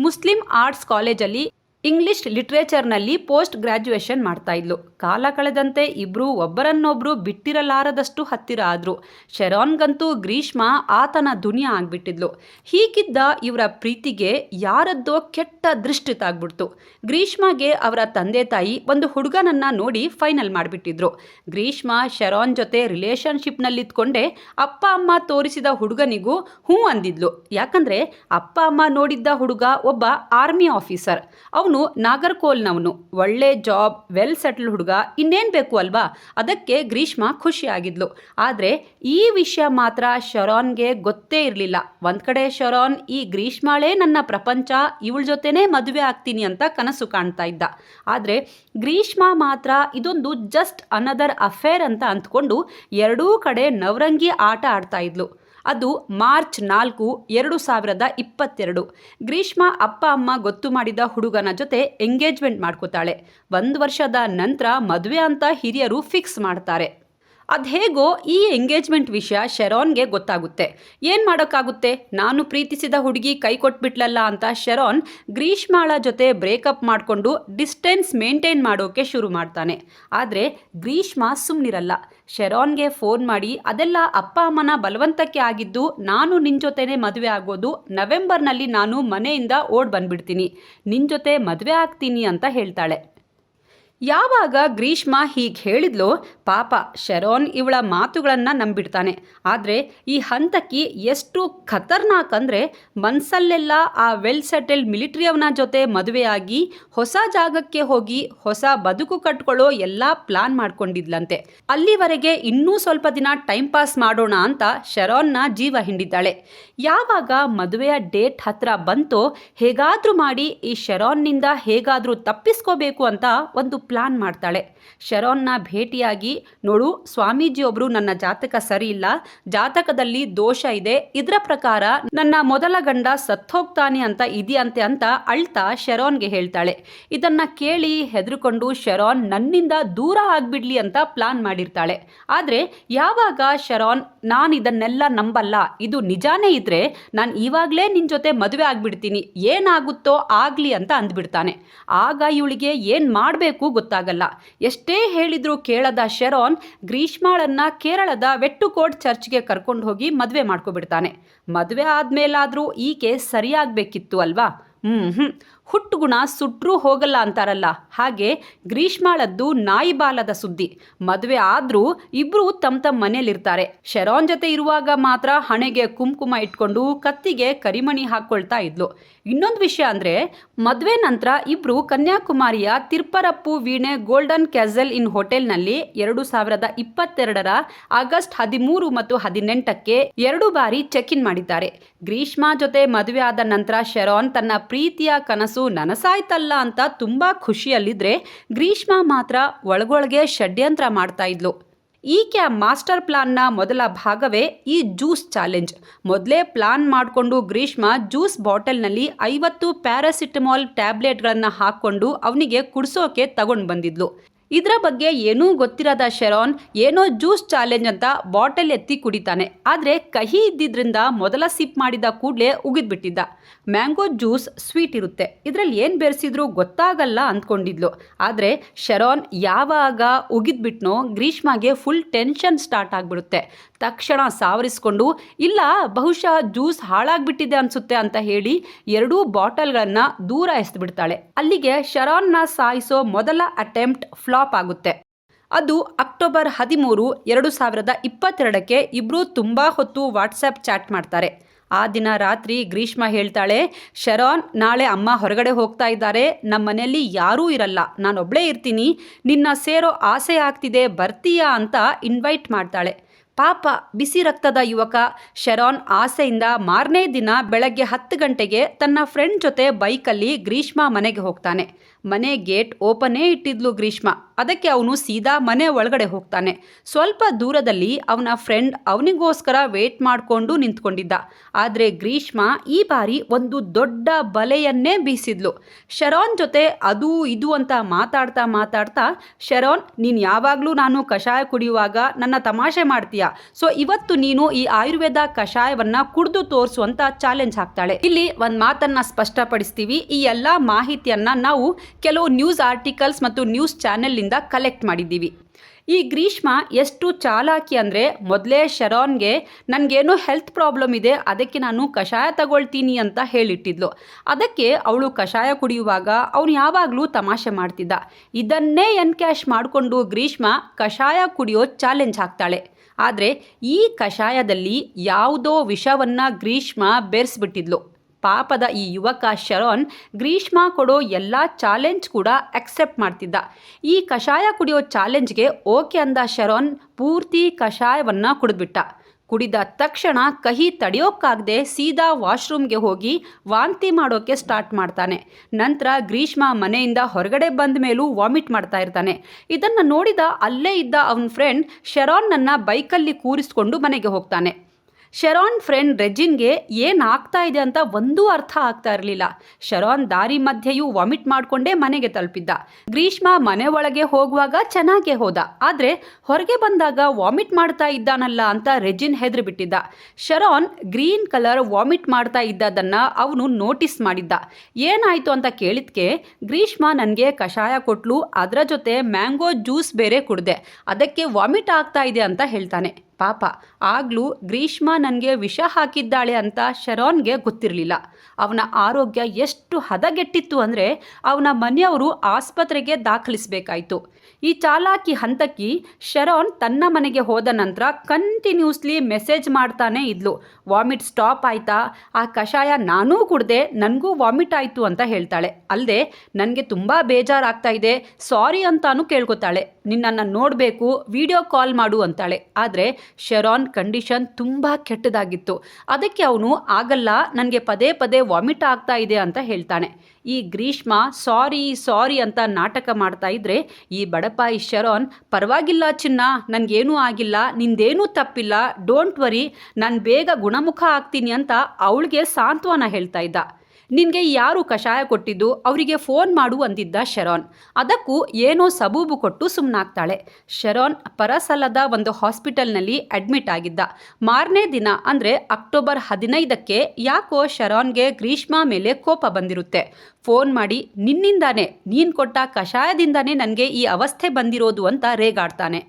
ಮುಸ್ಲಿಂ ಆರ್ಟ್ಸ್ ಕಾಲೇಜಲ್ಲಿ ಇಂಗ್ಲಿಷ್ ಲಿಟ್ರೇಚರ್ನಲ್ಲಿ ಪೋಸ್ಟ್ ಗ್ರ್ಯಾಜುಯೇಷನ್ ಮಾಡ್ತಾ ಇದ್ಲು. ಕಾಲ ಕಳೆದಂತೆ ಇಬ್ಬರು ಒಬ್ಬರನ್ನೊಬ್ಬರು ಬಿಟ್ಟಿರಲಾರದಷ್ಟು ಹತ್ತಿರ ಆದರು. ಶೆರಾನ್ಗಂತೂ ಗ್ರೀಷ್ಮ ಆತನ ದುನಿಯಾ ಆಗಿಬಿಟ್ಟಿದ್ಲು. ಹೀಗಿದ್ದ ಇವರ ಪ್ರೀತಿಗೆ ಯಾರದ್ದೋ ಕೆಟ್ಟ ದೃಷ್ಟಿ ತಾಗ್ಬಿಡ್ತು. ಗ್ರೀಷ್ಮಗೆ ಅವರ ತಂದೆ ತಾಯಿ ಒಂದು ಹುಡುಗನನ್ನ ನೋಡಿ ಫೈನಲ್ ಮಾಡಿಬಿಟ್ಟಿದ್ರು. ಗ್ರೀಷ್ಮ, ಶೆರಾನ್ ಜೊತೆ ರಿಲೇಷನ್ಶಿಪ್ನಲ್ಲಿತ್ಕೊಂಡೆ ಅಪ್ಪ ಅಮ್ಮ ತೋರಿಸಿದ ಹುಡುಗನಿಗೂ ಹ್ಞೂ ಅಂದಿದ್ಲು. ಯಾಕಂದ್ರೆ ಅಪ್ಪ ಅಮ್ಮ ನೋಡಿದ್ದ ಹುಡುಗ ಒಬ್ಬ ಆರ್ಮಿ ಆಫೀಸರ್. ಅವನು ನಾಗರ್ಕೋಲ್ನವನು. ಒಳ್ಳೆ ಜಾಬ್, ವೆಲ್ ಸೆಟಲ್ ಹುಡುಗ, ಇನ್ನೇನು ಬೇಕು ಅಲ್ವಾ? ಅದಕ್ಕೆ ಗ್ರೀಷ್ಮ ಖುಷಿಯಾಗಿದ್ಲು. ಆದರೆ ಈ ವಿಷಯ ಮಾತ್ರ ಶರಾನ್ಗೆ ಗೊತ್ತೇ ಇರಲಿಲ್ಲ. ಒಂದು ಕಡೆ ಶರಾನ್, ಈ ಗ್ರೀಷ್ಮಾಳೇ ನನ್ನ ಪ್ರಪಂಚ, ಇವಳ ಜೊತೆನೇ ಮದುವೆ ಆಗ್ತೀನಿ ಅಂತ ಕನಸು ಕಾಣ್ತಾ ಇದ್ದ. ಆದರೆ ಗ್ರೀಷ್ಮ ಮಾತ್ರ ಇದೊಂದು ಜಸ್ಟ್ ಅನದರ್ ಅಫೇರ್ ಅಂತ ಅಂದ್ಕೊಂಡು ಎರಡೂ ಕಡೆ ನವರಂಗಿ ಆಟ ಆಡ್ತಾ ಇದ್ಲು. ಅದು ಮಾರ್ಚ್ ನಾಲ್ಕು, ಎರಡು ಸಾವಿರದ ಇಪ್ಪತ್ತೆರಡು. ಗ್ರೀಷ್ಮ ಅಪ್ಪ, ಅಮ್ಮ ಗೊತ್ತು ಮಾಡಿದ ಹುಡುಗನ ಜೊತೆ ಎಂಗೇಜ್ಮೆಂಟ್ ಮಾಡ್ಕೋತಾಳೆ. ಒಂದು ವರ್ಷದ ನಂತರ ಮದುವೆ ಅಂತ ಹಿರಿಯರು ಫಿಕ್ಸ್ ಮಾಡ್ತಾರೆ. ಅದು ಹೇಗೋ ಈ ಎಂಗೇಜ್ಮೆಂಟ್ ವಿಷಯ ಶೆರಾನ್ಗೆ ಗೊತ್ತಾಗುತ್ತೆ. ಏನು ಮಾಡೋಕ್ಕಾಗುತ್ತೆ? ನಾನು ಪ್ರೀತಿಸಿದ ಹುಡುಗಿ ಕೈ ಕೊಟ್ಬಿಟ್ಲಲ್ಲ ಅಂತ ಶೆರಾನ್ ಗ್ರೀಷ್ಮಾಳ ಜೊತೆ ಬ್ರೇಕಪ್ ಮಾಡಿಕೊಂಡು ಡಿಸ್ಟೆನ್ಸ್ ಮೇಂಟೈನ್ ಮಾಡೋಕ್ಕೆ ಶುರು ಮಾಡ್ತಾನೆ. ಆದರೆ ಗ್ರೀಷ್ಮ ಸುಮ್ಮನಿರಲ್ಲ ಶೆರಾನ್ಗೆ ಫೋನ್ ಮಾಡಿ, ಅದೆಲ್ಲ ಅಪ್ಪ ಅಮ್ಮನ ಬಲವಂತಕ್ಕೆ ಆಗಿದ್ದು ನಾನು ನಿನ್ನ ಜೊತೆನೇ ಮದುವೆ ಆಗೋದು, ನವೆಂಬರ್ನಲ್ಲಿ ನಾನು ಮನೆಯಿಂದ ಓಡ್ ಬಂದ್ಬಿಡ್ತೀನಿ. ನಿನ್ನ ಜೊತೆ ಮದುವೆ ಆಗ್ತೀನಿ ಅಂತ ಹೇಳ್ತಾಳೆ. ಯಾವಾಗ ಗ್ರೀಷ್ಮ ಹೀಗೆ ಹೇಳಿದ್ಲೋ ಪಾಪ ಶರೋನ್ ಇವಳ ಮಾತುಗಳನ್ನು ನಂಬಿಡ್ತಾನೆ. ಆದರೆ ಈ ಹಂತಕ್ಕೆ ಎಷ್ಟು ಖತರ್ನಾಕ್ ಅಂದರೆ ಮನಸ್ಸಲ್ಲೆಲ್ಲ ಆ ವೆಲ್ ಸೆಟಲ್ಡ್ ಮಿಲಿಟ್ರಿಯವನ ಜೊತೆ ಮದುವೆಯಾಗಿ ಹೊಸ ಜಾಗಕ್ಕೆ ಹೋಗಿ ಹೊಸ ಬದುಕು ಕಟ್ಕೊಳ್ಳೋ ಎಲ್ಲ ಪ್ಲಾನ್ ಮಾಡ್ಕೊಂಡಿದ್ಲಂತೆ. ಅಲ್ಲಿವರೆಗೆ ಇನ್ನೂ ಸ್ವಲ್ಪ ದಿನ ಟೈಮ್ ಪಾಸ್ ಮಾಡೋಣ ಅಂತ ಶರೋನ್ನ ಜೀವ ಹಿಂಡಿದ್ದಾಳೆ. ಯಾವಾಗ ಮದುವೆಯ ಡೇಟ್ ಹತ್ರ ಬಂತೋ ಹೇಗಾದರೂ ಮಾಡಿ ಈ ಶರೋನ್ನಿಂದ ಹೇಗಾದರೂ ತಪ್ಪಿಸ್ಕೋಬೇಕು ಅಂತ ಒಂದು ಪ್ಲಾನ್ ಮಾಡ್ತಾಳೆ. ಶರೋನ್ನ ಭೇಟಿಯಾಗಿ, ನೋಡು ಸ್ವಾಮೀಜಿಯೊಬ್ಬರು ನನ್ನ ಜಾತಕ ಸರಿ ಇಲ್ಲ. ಜಾತಕದಲ್ಲಿ ದೋಷ ಇದೆ. ಇದರ ಪ್ರಕಾರ ನನ್ನ ಮೊದಲ ಗಂಡ ಸತ್ತೋಗ್ತಾನೆ ಅಂತ ಇದೆಯಂತೆ ಅಂತ ಅಳ್ತಾ ಶರೋನ್ಗೆ ಹೇಳ್ತಾಳೆ. ಇದನ್ನ ಕೇಳಿ ಹೆದರ್ಕೊಂಡು ಶರೋನ್ ನನ್ನಿಂದ ದೂರ ಆಗ್ಬಿಡ್ಲಿ ಅಂತ ಪ್ಲಾನ್ ಮಾಡಿರ್ತಾಳೆ. ಆದರೆ ಯಾವಾಗ ಶರೋನ್ ನಾನು ಇದನ್ನೆಲ್ಲ ನಂಬಲ್ಲ. ಇದು ನಿಜಾನೇ ಇದ್ರೆ ನಾನು ಇವಾಗಲೇ ನಿನ್ನ ಜೊತೆ ಮದುವೆ ಆಗಿಬಿಡ್ತೀನಿ. ಏನಾಗುತ್ತೋ ಆಗಲಿ ಅಂತ ಅಂದ್ಬಿಡ್ತಾನೆ. ಆಗ ಇವಳಿಗೆ ಏನು ಮಾಡಬೇಕು ಗೊತ್ತಾಗಲ್ಲ. ಎಷ್ಟೇ ಹೇಳಿದ್ರು ಕೇಳದ ಶೆರೋನ್ ಗ್ರೀಷ್ಮಾಳನ್ನ ಕೇರಳದ ವೆಟ್ಟುಕೋಟ್ ಚರ್ಚ್ಗೆ ಕರ್ಕೊಂಡು ಹೋಗಿ ಮದುವೆ ಮಾಡ್ಕೊಬಿಡ್ತಾನೆ. ಮದುವೆ ಆದ್ಮೇಲಾದ್ರೂ ಈಕೆ ಸರಿಯಾಗಬೇಕಿತ್ತು ಅಲ್ವಾ? ಹ್ಮ್. ಹ್ಮ್ ಹುಟ್ಟುಗುಣ ಸುಟ್ರೂ ಹೋಗಲ್ಲ ಅಂತಾರಲ್ಲ. ಹಾಗೆ ಗ್ರೀಷ್ಮಾಳದ್ದು ನಾಯಿ ಬಾಲದ ಸುದ್ದಿ. ಮದುವೆ ಆದರೂ ಇಬ್ರು ತಮ್ಮ ತಮ್ಮ ಮನೇಲಿರ್ತಾರೆ ಶರೋನ್ ಜೊತೆ ಇರುವಾಗ ಮಾತ್ರ ಹಣೆಗೆ ಕುಂಕುಮ ಇಟ್ಕೊಂಡು ಕತ್ತಿಗೆ ಕರಿಮಣಿ ಹಾಕ್ಕೊಳ್ತಾ ಇದ್ಲು. ಇನ್ನೊಂದು ವಿಷಯ ಅಂದರೆ, ಮದುವೆ ನಂತರ ಇಬ್ಬರು ಕನ್ಯಾಕುಮಾರಿಯ ತಿರ್ಪರಪ್ಪು ವೀಣೆ ಗೋಲ್ಡನ್ ಕ್ಯಾಸಲ್ ಇನ್ ಹೋಟೆಲ್ನಲ್ಲಿ ಎರಡು ಸಾವಿರದ ಇಪ್ಪತ್ತೆರಡರ ಆಗಸ್ಟ್ ಹದಿಮೂರು ಮತ್ತು ಹದಿನೆಂಟಕ್ಕೆ ಎರಡು ಬಾರಿ ಚೆಕ್ ಇನ್ ಮಾಡಿದ್ದಾರೆ. ಗ್ರೀಷ್ಮಾ ಜೊತೆ ಮದುವೆ ಆದ ನಂತರ ಶೆರಾನ್ ತನ್ನ ಪ್ರೀತಿಯ ಕನಸು ನನಸಾಯ್ತಲ್ಲ ಅಂತ ತುಂಬಾ ಖುಷಿಯಲ್ಲಿದ್ರೆ, ಗ್ರೀಷ್ಮಾ ಮಾತ್ರ ಒಳಗೊಳಗೆ ಷಡ್ಯಂತ್ರ ಮಾಡ್ತಾ ಇದ್ಲು. ಈಕೆ ಮಾಸ್ಟರ್ ಪ್ಲಾನ್ನ ಮೊದಲ ಭಾಗವೇ ಈ ಜ್ಯೂಸ್ ಚಾಲೆಂಜ್. ಮೊದಲೇ ಪ್ಲಾನ್ ಮಾಡಿಕೊಂಡು ಗ್ರೀಷ್ಮ ಜ್ಯೂಸ್ ಬಾಟಲ್ನಲ್ಲಿ ಐವತ್ತು ಪ್ಯಾರಾಸಿಟಮಾಲ್ ಟ್ಯಾಬ್ಲೆಟ್ಗಳನ್ನು ಹಾಕ್ಕೊಂಡು ಅವನಿಗೆ ಕುಡಿಸೋಕೆ ತಗೊಂಡು ಬಂದಿದ್ಲು. ಇದರ ಬಗ್ಗೆ ಏನೂ ಗೊತ್ತಿರದ ಶೆರಾನ್ ಏನೋ ಜ್ಯೂಸ್ ಚಾಲೆಂಜ್ ಅಂತ ಬಾಟಲ್ ಎತ್ತಿ ಕುಡಿತಾನೆ. ಆದರೆ ಕಹಿ ಇದ್ದಿದ್ರಿಂದ ಮೊದಲ ಸಿಪ್ ಮಾಡಿದ ಕೂಡಲೇ ಉಗಿದ್ಬಿಟ್ಟಿದ್ದ. ಮ್ಯಾಂಗೋ ಜ್ಯೂಸ್ ಸ್ವೀಟ್ ಇರುತ್ತೆ. ಇದರಲ್ಲಿ ಏನು ಬೆರೆಸಿದ್ರು ಗೊತ್ತಾಗಲ್ಲ ಅಂದ್ಕೊಂಡಿದ್ಲು. ಆದರೆ ಶರೋನ್ ಯಾವಾಗ ಉಗಿದ್ಬಿಟ್ನೋ ಗ್ರೀಷ್ಮಾಗೆ ಫುಲ್ ಟೆನ್ಷನ್ ಸ್ಟಾರ್ಟ್ ಆಗಿಬಿಡುತ್ತೆ. ತಕ್ಷಣ ಸಾವರಿಸ್ಕೊಂಡು, ಇಲ್ಲ, ಬಹುಶಃ ಜ್ಯೂಸ್ ಹಾಳಾಗ್ಬಿಟ್ಟಿದೆ ಅನಿಸುತ್ತೆ ಅಂತ ಹೇಳಿ ಎರಡೂ ಬಾಟಲ್ಗಳನ್ನು ದೂರ ಎಸ್ದುಬಿಡ್ತಾಳೆ. ಅಲ್ಲಿಗೆ ಶರೋನ್ನ ಸಾಯಿಸೋ ಮೊದಲ ಅಟೆಂಪ್ಟ್ ಫ್ಲಾಪ್ ಆಗುತ್ತೆ. ಅದು ಅಕ್ಟೋಬರ್ ಹದಿಮೂರು, ಎರಡು ಸಾವಿರದ ಇಪ್ಪತ್ತೆರಡಕ್ಕೆ ಇಬ್ಬರೂ ತುಂಬ ಹೊತ್ತು ವಾಟ್ಸಪ್ ಚಾಟ್ ಮಾಡ್ತಾರೆ. ಆ ದಿನ ರಾತ್ರಿ ಗ್ರೀಷ್ಮ ಹೇಳ್ತಾಳೆ, ಶರಾನ್, ನಾಳೆ ಅಮ್ಮ ಹೊರಗಡೆ ಹೋಗ್ತಾ ಇದ್ದಾರೆ. ನಮ್ಮ ಮನೆಯಲ್ಲಿ ಯಾರೂ ಇರಲ್ಲ. ನಾನೊಬ್ಬಳೇ ಇರ್ತೀನಿ. ನಿನ್ನ ಸೇರೋ ಆಸೆ ಆಗ್ತಿದೆ, ಬರ್ತೀಯಾ ಅಂತ ಇನ್ವೈಟ್ ಮಾಡ್ತಾಳೆ. ಪಾಪ, ಬಿಸಿ ರಕ್ತದ ಯುವಕ ಶೆರಾನ್ ಆಸೆಯಿಂದ ಮಾರನೇ ದಿನ ಬೆಳಗ್ಗೆ ಹತ್ತು ಗಂಟೆಗೆ ತನ್ನ ಫ್ರೆಂಡ್ ಜೊತೆ ಬೈಕಲ್ಲಿ ಗ್ರೀಷ್ಮ ಮನೆಗೆ ಹೋಗ್ತಾನೆ. ಮನೆ ಗೇಟ್ ಓಪನೇ ಇಟ್ಟಿದ್ಲು ಗ್ರೀಷ್ಮ. ಅದಕ್ಕೆ ಅವನು ಸೀದಾ ಮನೆ ಒಳಗಡೆ ಹೋಗ್ತಾನೆ. ಸ್ವಲ್ಪ ದೂರದಲ್ಲಿ ಅವನ ಫ್ರೆಂಡ್ ಅವನಿಗೋಸ್ಕರ ವೇಟ್ ಮಾಡಿಕೊಂಡು ನಿಂತ್ಕೊಂಡಿದ್ದ. ಆದರೆ ಗ್ರೀಷ್ಮ ಈ ಬಾರಿ ಒಂದು ದೊಡ್ಡ ಬಲೆಯನ್ನೇ ಬೀಸಿದ್ಲು. ಶರೋನ್ ಜೊತೆ ಅದು ಇದು ಅಂತ ಮಾತಾಡ್ತಾ ಮಾತಾಡ್ತಾ, ಶರೋನ್, ನೀನು ಯಾವಾಗಲೂ ನಾನು ಕಷಾಯ ಕುಡಿಯುವಾಗ ನನ್ನ ತಮಾಷೆ ಮಾಡ್ತೀಯ? ಸೊ ಇವತ್ತು ನೀನು ಈ ಆಯುರ್ವೇದ ಕಷಾಯವನ್ನ ಕುಡಿದು ತೋರಿಸು ಅಂತ ಚಾಲೆಂಜ್ ಹಾಕ್ತಾಳೆ. ಇಲ್ಲಿ ಒಂದು ಮಾತನ್ನ ಸ್ಪಷ್ಟಪಡಿಸ್ತೀವಿ. ಈ ಎಲ್ಲ ಮಾಹಿತಿಯನ್ನ ನಾವು ಕೆಲವು ನ್ಯೂಸ್ ಆರ್ಟಿಕಲ್ಸ್ ಮತ್ತು ನ್ಯೂಸ್ ಚಾನೆಲ್ನಿಂದ ಕಲೆಕ್ಟ್ ಮಾಡಿದ್ದೀವಿ. ಈ ಗ್ರೀಷ್ಮ ಎಷ್ಟು ಚಾಲಾಕಿ ಅಂದರೆ ಮೊದಲೇ ಶರಾನ್ಗೆ ನನಗೇನೋ ಹೆಲ್ತ್ ಪ್ರಾಬ್ಲಮ್ ಇದೆ, ಅದಕ್ಕೆ ನಾನು ಕಷಾಯ ತಗೊಳ್ತೀನಿ ಅಂತ ಹೇಳಿಟ್ಟಿದ್ಲು. ಅದಕ್ಕೆ ಅವಳು ಕಷಾಯ ಕುಡಿಯುವಾಗ ಅವನು ಯಾವಾಗಲೂ ತಮಾಷೆ ಮಾಡ್ತಿದ್ದ. ಇದನ್ನೇ ಎನ್ಕ್ಯಾಶ್ ಮಾಡಿಕೊಂಡು ಗ್ರೀಷ್ಮ ಕಷಾಯ ಕುಡಿಯೋ ಚಾಲೆಂಜ್ ಹಾಕ್ತಾಳೆ. ಆದರೆ ಈ ಕಷಾಯದಲ್ಲಿ ಯಾವುದೋ ವಿಷವನ್ನು ಗ್ರೀಷ್ಮ ಬೆರೆಸ್ಬಿಟ್ಟಿದ್ಲು. ಪಾಪದ ಈ ಯುವಕ ಶರೋನ್ ಗ್ರೀಷ್ಮ ಕೊಡೋ ಎಲ್ಲ ಚಾಲೆಂಜ್ ಕೂಡ ಅಕ್ಸೆಪ್ಟ್ ಮಾಡ್ತಿದ್ದ. ಈ ಕಷಾಯ ಕುಡಿಯೋ ಚಾಲೆಂಜ್ಗೆ ಓಕೆ ಅಂದ ಶರೋನ್ ಪೂರ್ತಿ ಕಷಾಯವನ್ನು ಕುಡಿದ್ಬಿಟ್ಟ. ಕುಡಿದ ತಕ್ಷಣ ಕಹಿ ತಡೆಯೋಕ್ಕಾಗದೆ ಸೀದಾ ವಾಶ್ರೂಮ್ಗೆ ಹೋಗಿ ವಾಂತಿ ಮಾಡೋಕ್ಕೆ ಸ್ಟಾರ್ಟ್ ಮಾಡ್ತಾನೆ. ನಂತರ ಗ್ರೀಷ್ಮ ಮನೆಯಿಂದ ಹೊರಗಡೆ ಬಂದ ಮೇಲೂ ವಾಮಿಟ್ ಮಾಡ್ತಾ ಇರ್ತಾನೆ. ಇದನ್ನು ನೋಡಿದ ಅಲ್ಲೇ ಇದ್ದ ಅವನ ಫ್ರೆಂಡ್ ಶರಾನ್ನನ್ನು ಬೈಕಲ್ಲಿ ಕೂರಿಸ್ಕೊಂಡು ಮನೆಗೆ ಹೋಗ್ತಾನೆ. ಶರಾನ್ ಫ್ರೆಂಡ್ ರೆಜಿನ್ಗೆ ಏನಾಗ್ತಾ ಇದೆ ಅಂತ ಒಂದೂ ಅರ್ಥ ಆಗ್ತಾ ಇರಲಿಲ್ಲ. ಶರಾನ್ ದಾರಿ ಮಧ್ಯೆಯೂ ವಾಮಿಟ್ ಮಾಡಿಕೊಂಡೇ ಮನೆಗೆ ತಲುಪಿದ್ದ. ಗ್ರೀಷ್ಮ ಮನೆ ಒಳಗೆ ಹೋಗುವಾಗ ಚೆನ್ನಾಗೇ ಹೋದ. ಆದರೆ ಹೊರಗೆ ಬಂದಾಗ ವಾಮಿಟ್ ಮಾಡ್ತಾ ಇದ್ದಾನಲ್ಲ ಅಂತ ರೆಜಿನ್ ಹೆದರಿ ಬಿಟ್ಟಿದ್ದ ಶರಾನ್ ಗ್ರೀನ್ ಕಲರ್ ವಾಮಿಟ್ ಮಾಡ್ತಾ ಇದ್ದದನ್ನ ಅವನು ನೋಟಿಸ್ ಮಾಡಿದ್ದ. ಏನಾಯಿತು ಅಂತ ಕೇಳಿದ್ಕೆ ಗ್ರೀಷ್ಮ ನನಗೆ ಕಷಾಯ ಕೊಟ್ಲು, ಅದರ ಜೊತೆ ಮ್ಯಾಂಗೋ ಜ್ಯೂಸ್ ಬೇರೆ ಕುಡ್ದೆ. ಅದಕ್ಕೆ ವಾಮಿಟ್ ಆಗ್ತಾ ಇದೆ ಅಂತ ಹೇಳ್ತಾನೆ. ಪಾಪ, ಆಗಲೂ ಗ್ರೀಷ್ಮ ನನಗೆ ವಿಷ ಹಾಕಿದ್ದಾಳೆ ಅಂತ ಶರೋನ್ಗೆ ಗೊತ್ತಿರಲಿಲ್ಲ. ಅವನ ಆರೋಗ್ಯ ಎಷ್ಟು ಹದಗೆಟ್ಟಿತ್ತು ಅಂದರೆ ಅವನ ಮನೆಯವರು ಆಸ್ಪತ್ರೆಗೆ ದಾಖಲಿಸಬೇಕಾಯಿತು. ಈ ಚಾಲಾಕಿ ಹಂತಕಿ ಶರೋನ್ ತನ್ನ ಮನೆಗೆ ಹೋದ ನಂತರ ಕಂಟಿನ್ಯೂಸ್ಲಿ ಮೆಸೇಜ್ ಮಾಡ್ತಾನೆ ಇದ್ಲು. ವಾಮಿಟ್ ಸ್ಟಾಪ್ ಆಯ್ತಾ? ಆ ಕಷಾಯ ನಾನೂ ಕುಡ್ದೆ, ನನಗೂ ವಾಮಿಟ್ ಆಯಿತು ಅಂತ ಹೇಳ್ತಾಳೆ. ಅಲ್ಲದೆ ನನಗೆ ತುಂಬ ಬೇಜಾರಾಗ್ತಾ ಇದೆ. ಸಾರಿ ಅಂತಾನು ಕೇಳ್ಕೊತಾಳೆ. ನಿನ್ನನ್ನು ನೋಡಬೇಕು, ವಿಡಿಯೋ ಕಾಲ್ ಮಾಡು ಅಂತಾಳೆ. ಆದರೆ ಶರೋನ್ ಕಂಡೀಷನ್ ತುಂಬ ಕೆಟ್ಟದಾಗಿತ್ತು. ಅದಕ್ಕೆ ಅವನು, ಆಗಲ್ಲ, ನನಗೆ ಪದೇ ಪದೇ ವಾಮಿಟ್ ಆಗ್ತಾ ಇದೆ ಅಂತ ಹೇಳ್ತಾನೆ. ಈ ಗ್ರೀಷ್ಮ ಸಾರಿ ಸಾರಿ ಅಂತ ನಾಟಕ ಮಾಡ್ತಾ ಇದ್ರೆ ಈ ಬಡಪಾಯಿ ಶರೋನ್ ಪರವಾಗಿಲ್ಲ ಚಿನ್ನ, ನನಗೇನೂ ಆಗಿಲ್ಲ, ನಿಂದೇನೂ ತಪ್ಪಿಲ್ಲ, ಡೋಂಟ್ ವರಿ, ನಾನು ಬೇಗ ಗುಣಮುಖ ಆಗ್ತೀನಿ ಅಂತ ಅವಳಿಗೆ ಸಾಂತ್ವನ ಹೇಳ್ತಾ ಇದ್ದ. ನಿನಗೆ ಯಾರು ಕಷಾಯ ಕೊಟ್ಟಿದ್ದು? ಅವರಿಗೆ ಫೋನ್ ಮಾಡು ಅಂದಿದ್ದ ಶರೋನ್. ಅದಕ್ಕೂ ಏನೋ ಸಬೂಬು ಕೊಟ್ಟು ಸುಮ್ಮನಾಗ್ತಾಳೆ ಶರೋನ್ ಪರಸಲದ ಒಂದು ಹಾಸ್ಪಿಟಲ್ನಲ್ಲಿ ಅಡ್ಮಿಟ್ ಆಗಿದ್ದ. ಮಾರನೇ ದಿನ, ಅಂದರೆ ಅಕ್ಟೋಬರ್ ಹದಿನೈದಕ್ಕೆ, ಯಾಕೋ ಶರೋನ್ಗೆ ಗ್ರೀಷ್ಮಾ ಮೇಲೆ ಕೋಪ ಬಂದಿರುತ್ತೆ. ಫೋನ್ ಮಾಡಿ, ನಿನ್ನಿಂದಾನೇ, ನೀನು ಕೊಟ್ಟ ಕಷಾಯದಿಂದಾನೇ ನನಗೆ ಈ ಅವಸ್ಥೆ ಬಂದಿರೋದು ಅಂತ ರೇಗಾಡ್ತಾನೆ.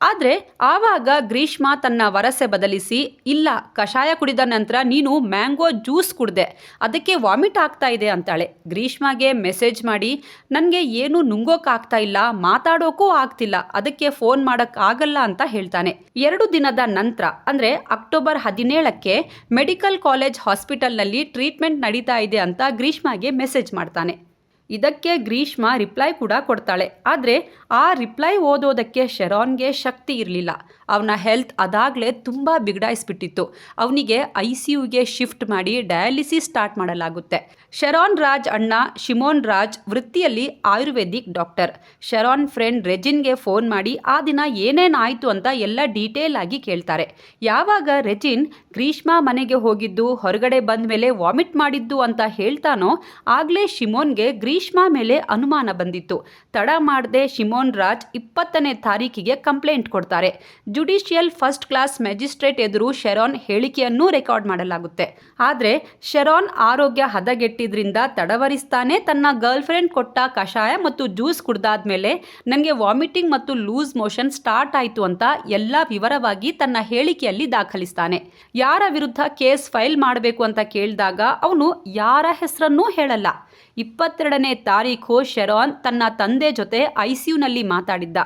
ಆದರೆ ಆವಾಗ ಗ್ರೀಷ್ಮ ತನ್ನ ವರಸೆ ಬದಲಿಸಿ, ಇಲ್ಲ, ಕಷಾಯ ಕುಡಿದ ನಂತರ ನೀನು ಮ್ಯಾಂಗೋ ಜ್ಯೂಸ್ ಕುಡ್ದೆ, ಅದಕ್ಕೆ ವಾಮಿಟ್ ಆಗ್ತಾ ಇದೆ ಅಂತಾಳೆ. ಗ್ರೀಷ್ಮಗೆ ಮೆಸೇಜ್ ಮಾಡಿ ನನಗೆ ಏನು ನುಂಗೋಕ್ಕಾಗ್ತಾ ಇಲ್ಲ ಮಾತಾಡೋಕ್ಕೂ ಆಗ್ತಿಲ್ಲ, ಅದಕ್ಕೆ ಫೋನ್ ಮಾಡೋಕ್ಕಾಗಲ್ಲ ಅಂತ ಹೇಳ್ತಾನೆ. ಎರಡು ದಿನದ ನಂತರ, ಅಂದರೆ ಅಕ್ಟೋಬರ್ ಹದಿನೇಳಕ್ಕೆ ಮೆಡಿಕಲ್ ಕಾಲೇಜ್ ಹಾಸ್ಪಿಟಲ್ನಲ್ಲಿ ಟ್ರೀಟ್ಮೆಂಟ್ ನಡೀತಾ ಇದೆ ಅಂತ ಗ್ರೀಷ್ಮಗೆ ಮೆಸೇಜ್ ಮಾಡ್ತಾನೆ. ಇದಕ್ಕೆ ಗ್ರೀಷ್ಮ ರಿಪ್ಲೈ ಕೂಡ ಕೊಡ್ತಾಳೆ. ಆದರೆ ಆ ರಿಪ್ಲೈ ಓದೋದಕ್ಕೆ ಶೆರಾನ್ಗೆ ಶಕ್ತಿ ಇರಲಿಲ್ಲ. ಅವನ ಹೆಲ್ತ್ ಅದಾಗಲೇ ತುಂಬ ಬಿಗಡಾಯಿಸ್ಬಿಟ್ಟಿತ್ತು. ಅವನಿಗೆ ಐ ಸಿ ಯುಗೆ ಶಿಫ್ಟ್ ಮಾಡಿ ಡಯಾಲಿಸಿಸ್ ಸ್ಟಾರ್ಟ್ ಮಾಡಲಾಗುತ್ತೆ. ಶೆರಾನ್ ರಾಜ್ ಅಣ್ಣ ಶಿಮೋನ್ ರಾಜ್ ವೃತ್ತಿಯಲ್ಲಿ ಆಯುರ್ವೇದಿಕ್ ಡಾಕ್ಟರ್ ಶೆರಾನ್ ಫ್ರೆಂಡ್ ರೆಜಿನ್ಗೆ ಫೋನ್ ಮಾಡಿ, ಆ ದಿನ ಏನೇನಾಯಿತು ಅಂತ ಎಲ್ಲ ಡೀಟೇಲ್ ಆಗಿ ಕೇಳ್ತಾರೆ. ಯಾವಾಗ ರೆಜಿನ್ ಗ್ರೀಷ್ಮ ಮನೆಗೆ ಹೋಗಿದ್ದು, ಹೊರಗಡೆ ಬಂದ ಮೇಲೆ ವಾಮಿಟ್ ಮಾಡಿದ್ದು ಅಂತ ಹೇಳ್ತಾನೋ, ಆಗಲೇ ಶಿಮೋನ್ಗೆ ಗ್ರೀಷ್ಮ ಮೇಲೆ ಅನುಮಾನ ಬಂದಿತ್ತು. ತಡ ಮಾಡದೆ ಶಿಮೋನ್ ರಾಜ್ ಇಪ್ಪತ್ತನೇ ತಾರೀಕಿಗೆ ಕಂಪ್ಲೇಂಟ್ ಕೊಡ್ತಾರೆ. ಜುಡಿಷಿಯಲ್ ಫಸ್ಟ್ ಕ್ಲಾಸ್ ಮ್ಯಾಜಿಸ್ಟ್ರೇಟ್ ಎದುರು ಶೆರಾನ್ ಹೇಳಿಕೆಯನ್ನೂ ರೆಕಾರ್ಡ್ ಮಾಡಲಾಗುತ್ತೆ. ಆದರೆ ಶೆರಾನ್ ಆರೋಗ್ಯ ಹದಗೆಟ್ಟಿದ್ರಿಂದ ತಡವರಿಸ್ತಾನೆ ತನ್ನ ಗರ್ಲ್ಫ್ರೆಂಡ್ ಕೊಟ್ಟ ಕಷಾಯ ಮತ್ತು ಜ್ಯೂಸ್ ಕುಡ್ದಾದ್ಮೇಲೆ ನನಗೆ ವಾಮಿಟಿಂಗ್ ಮತ್ತು ಲೂಸ್ ಮೋಷನ್ ಸ್ಟಾರ್ಟ್ ಆಯಿತು ಅಂತ ಎಲ್ಲ ವಿವರವಾಗಿ ತನ್ನ ಹೇಳಿಕೆಯಲ್ಲಿ ದಾಖಲಿಸ್ತಾನೆ. ಯಾರ ವಿರುದ್ಧ ಕೇಸ್ ಫೈಲ್ ಮಾಡಬೇಕು ಅಂತ ಕೇಳಿದಾಗ ಅವನು ಯಾರ ಹೆಸರನ್ನೂ ಹೇಳಲ್ಲ. ಇಪ್ಪತ್ತೆರಡನೇ ತಾರೀಖು ಶೆರಾನ್ ತನ್ನ ತಂದೆ ಜೊತೆ ಐ ಸಿ ಯುನಲ್ಲಿ ಮಾತಾಡಿದ್ದ.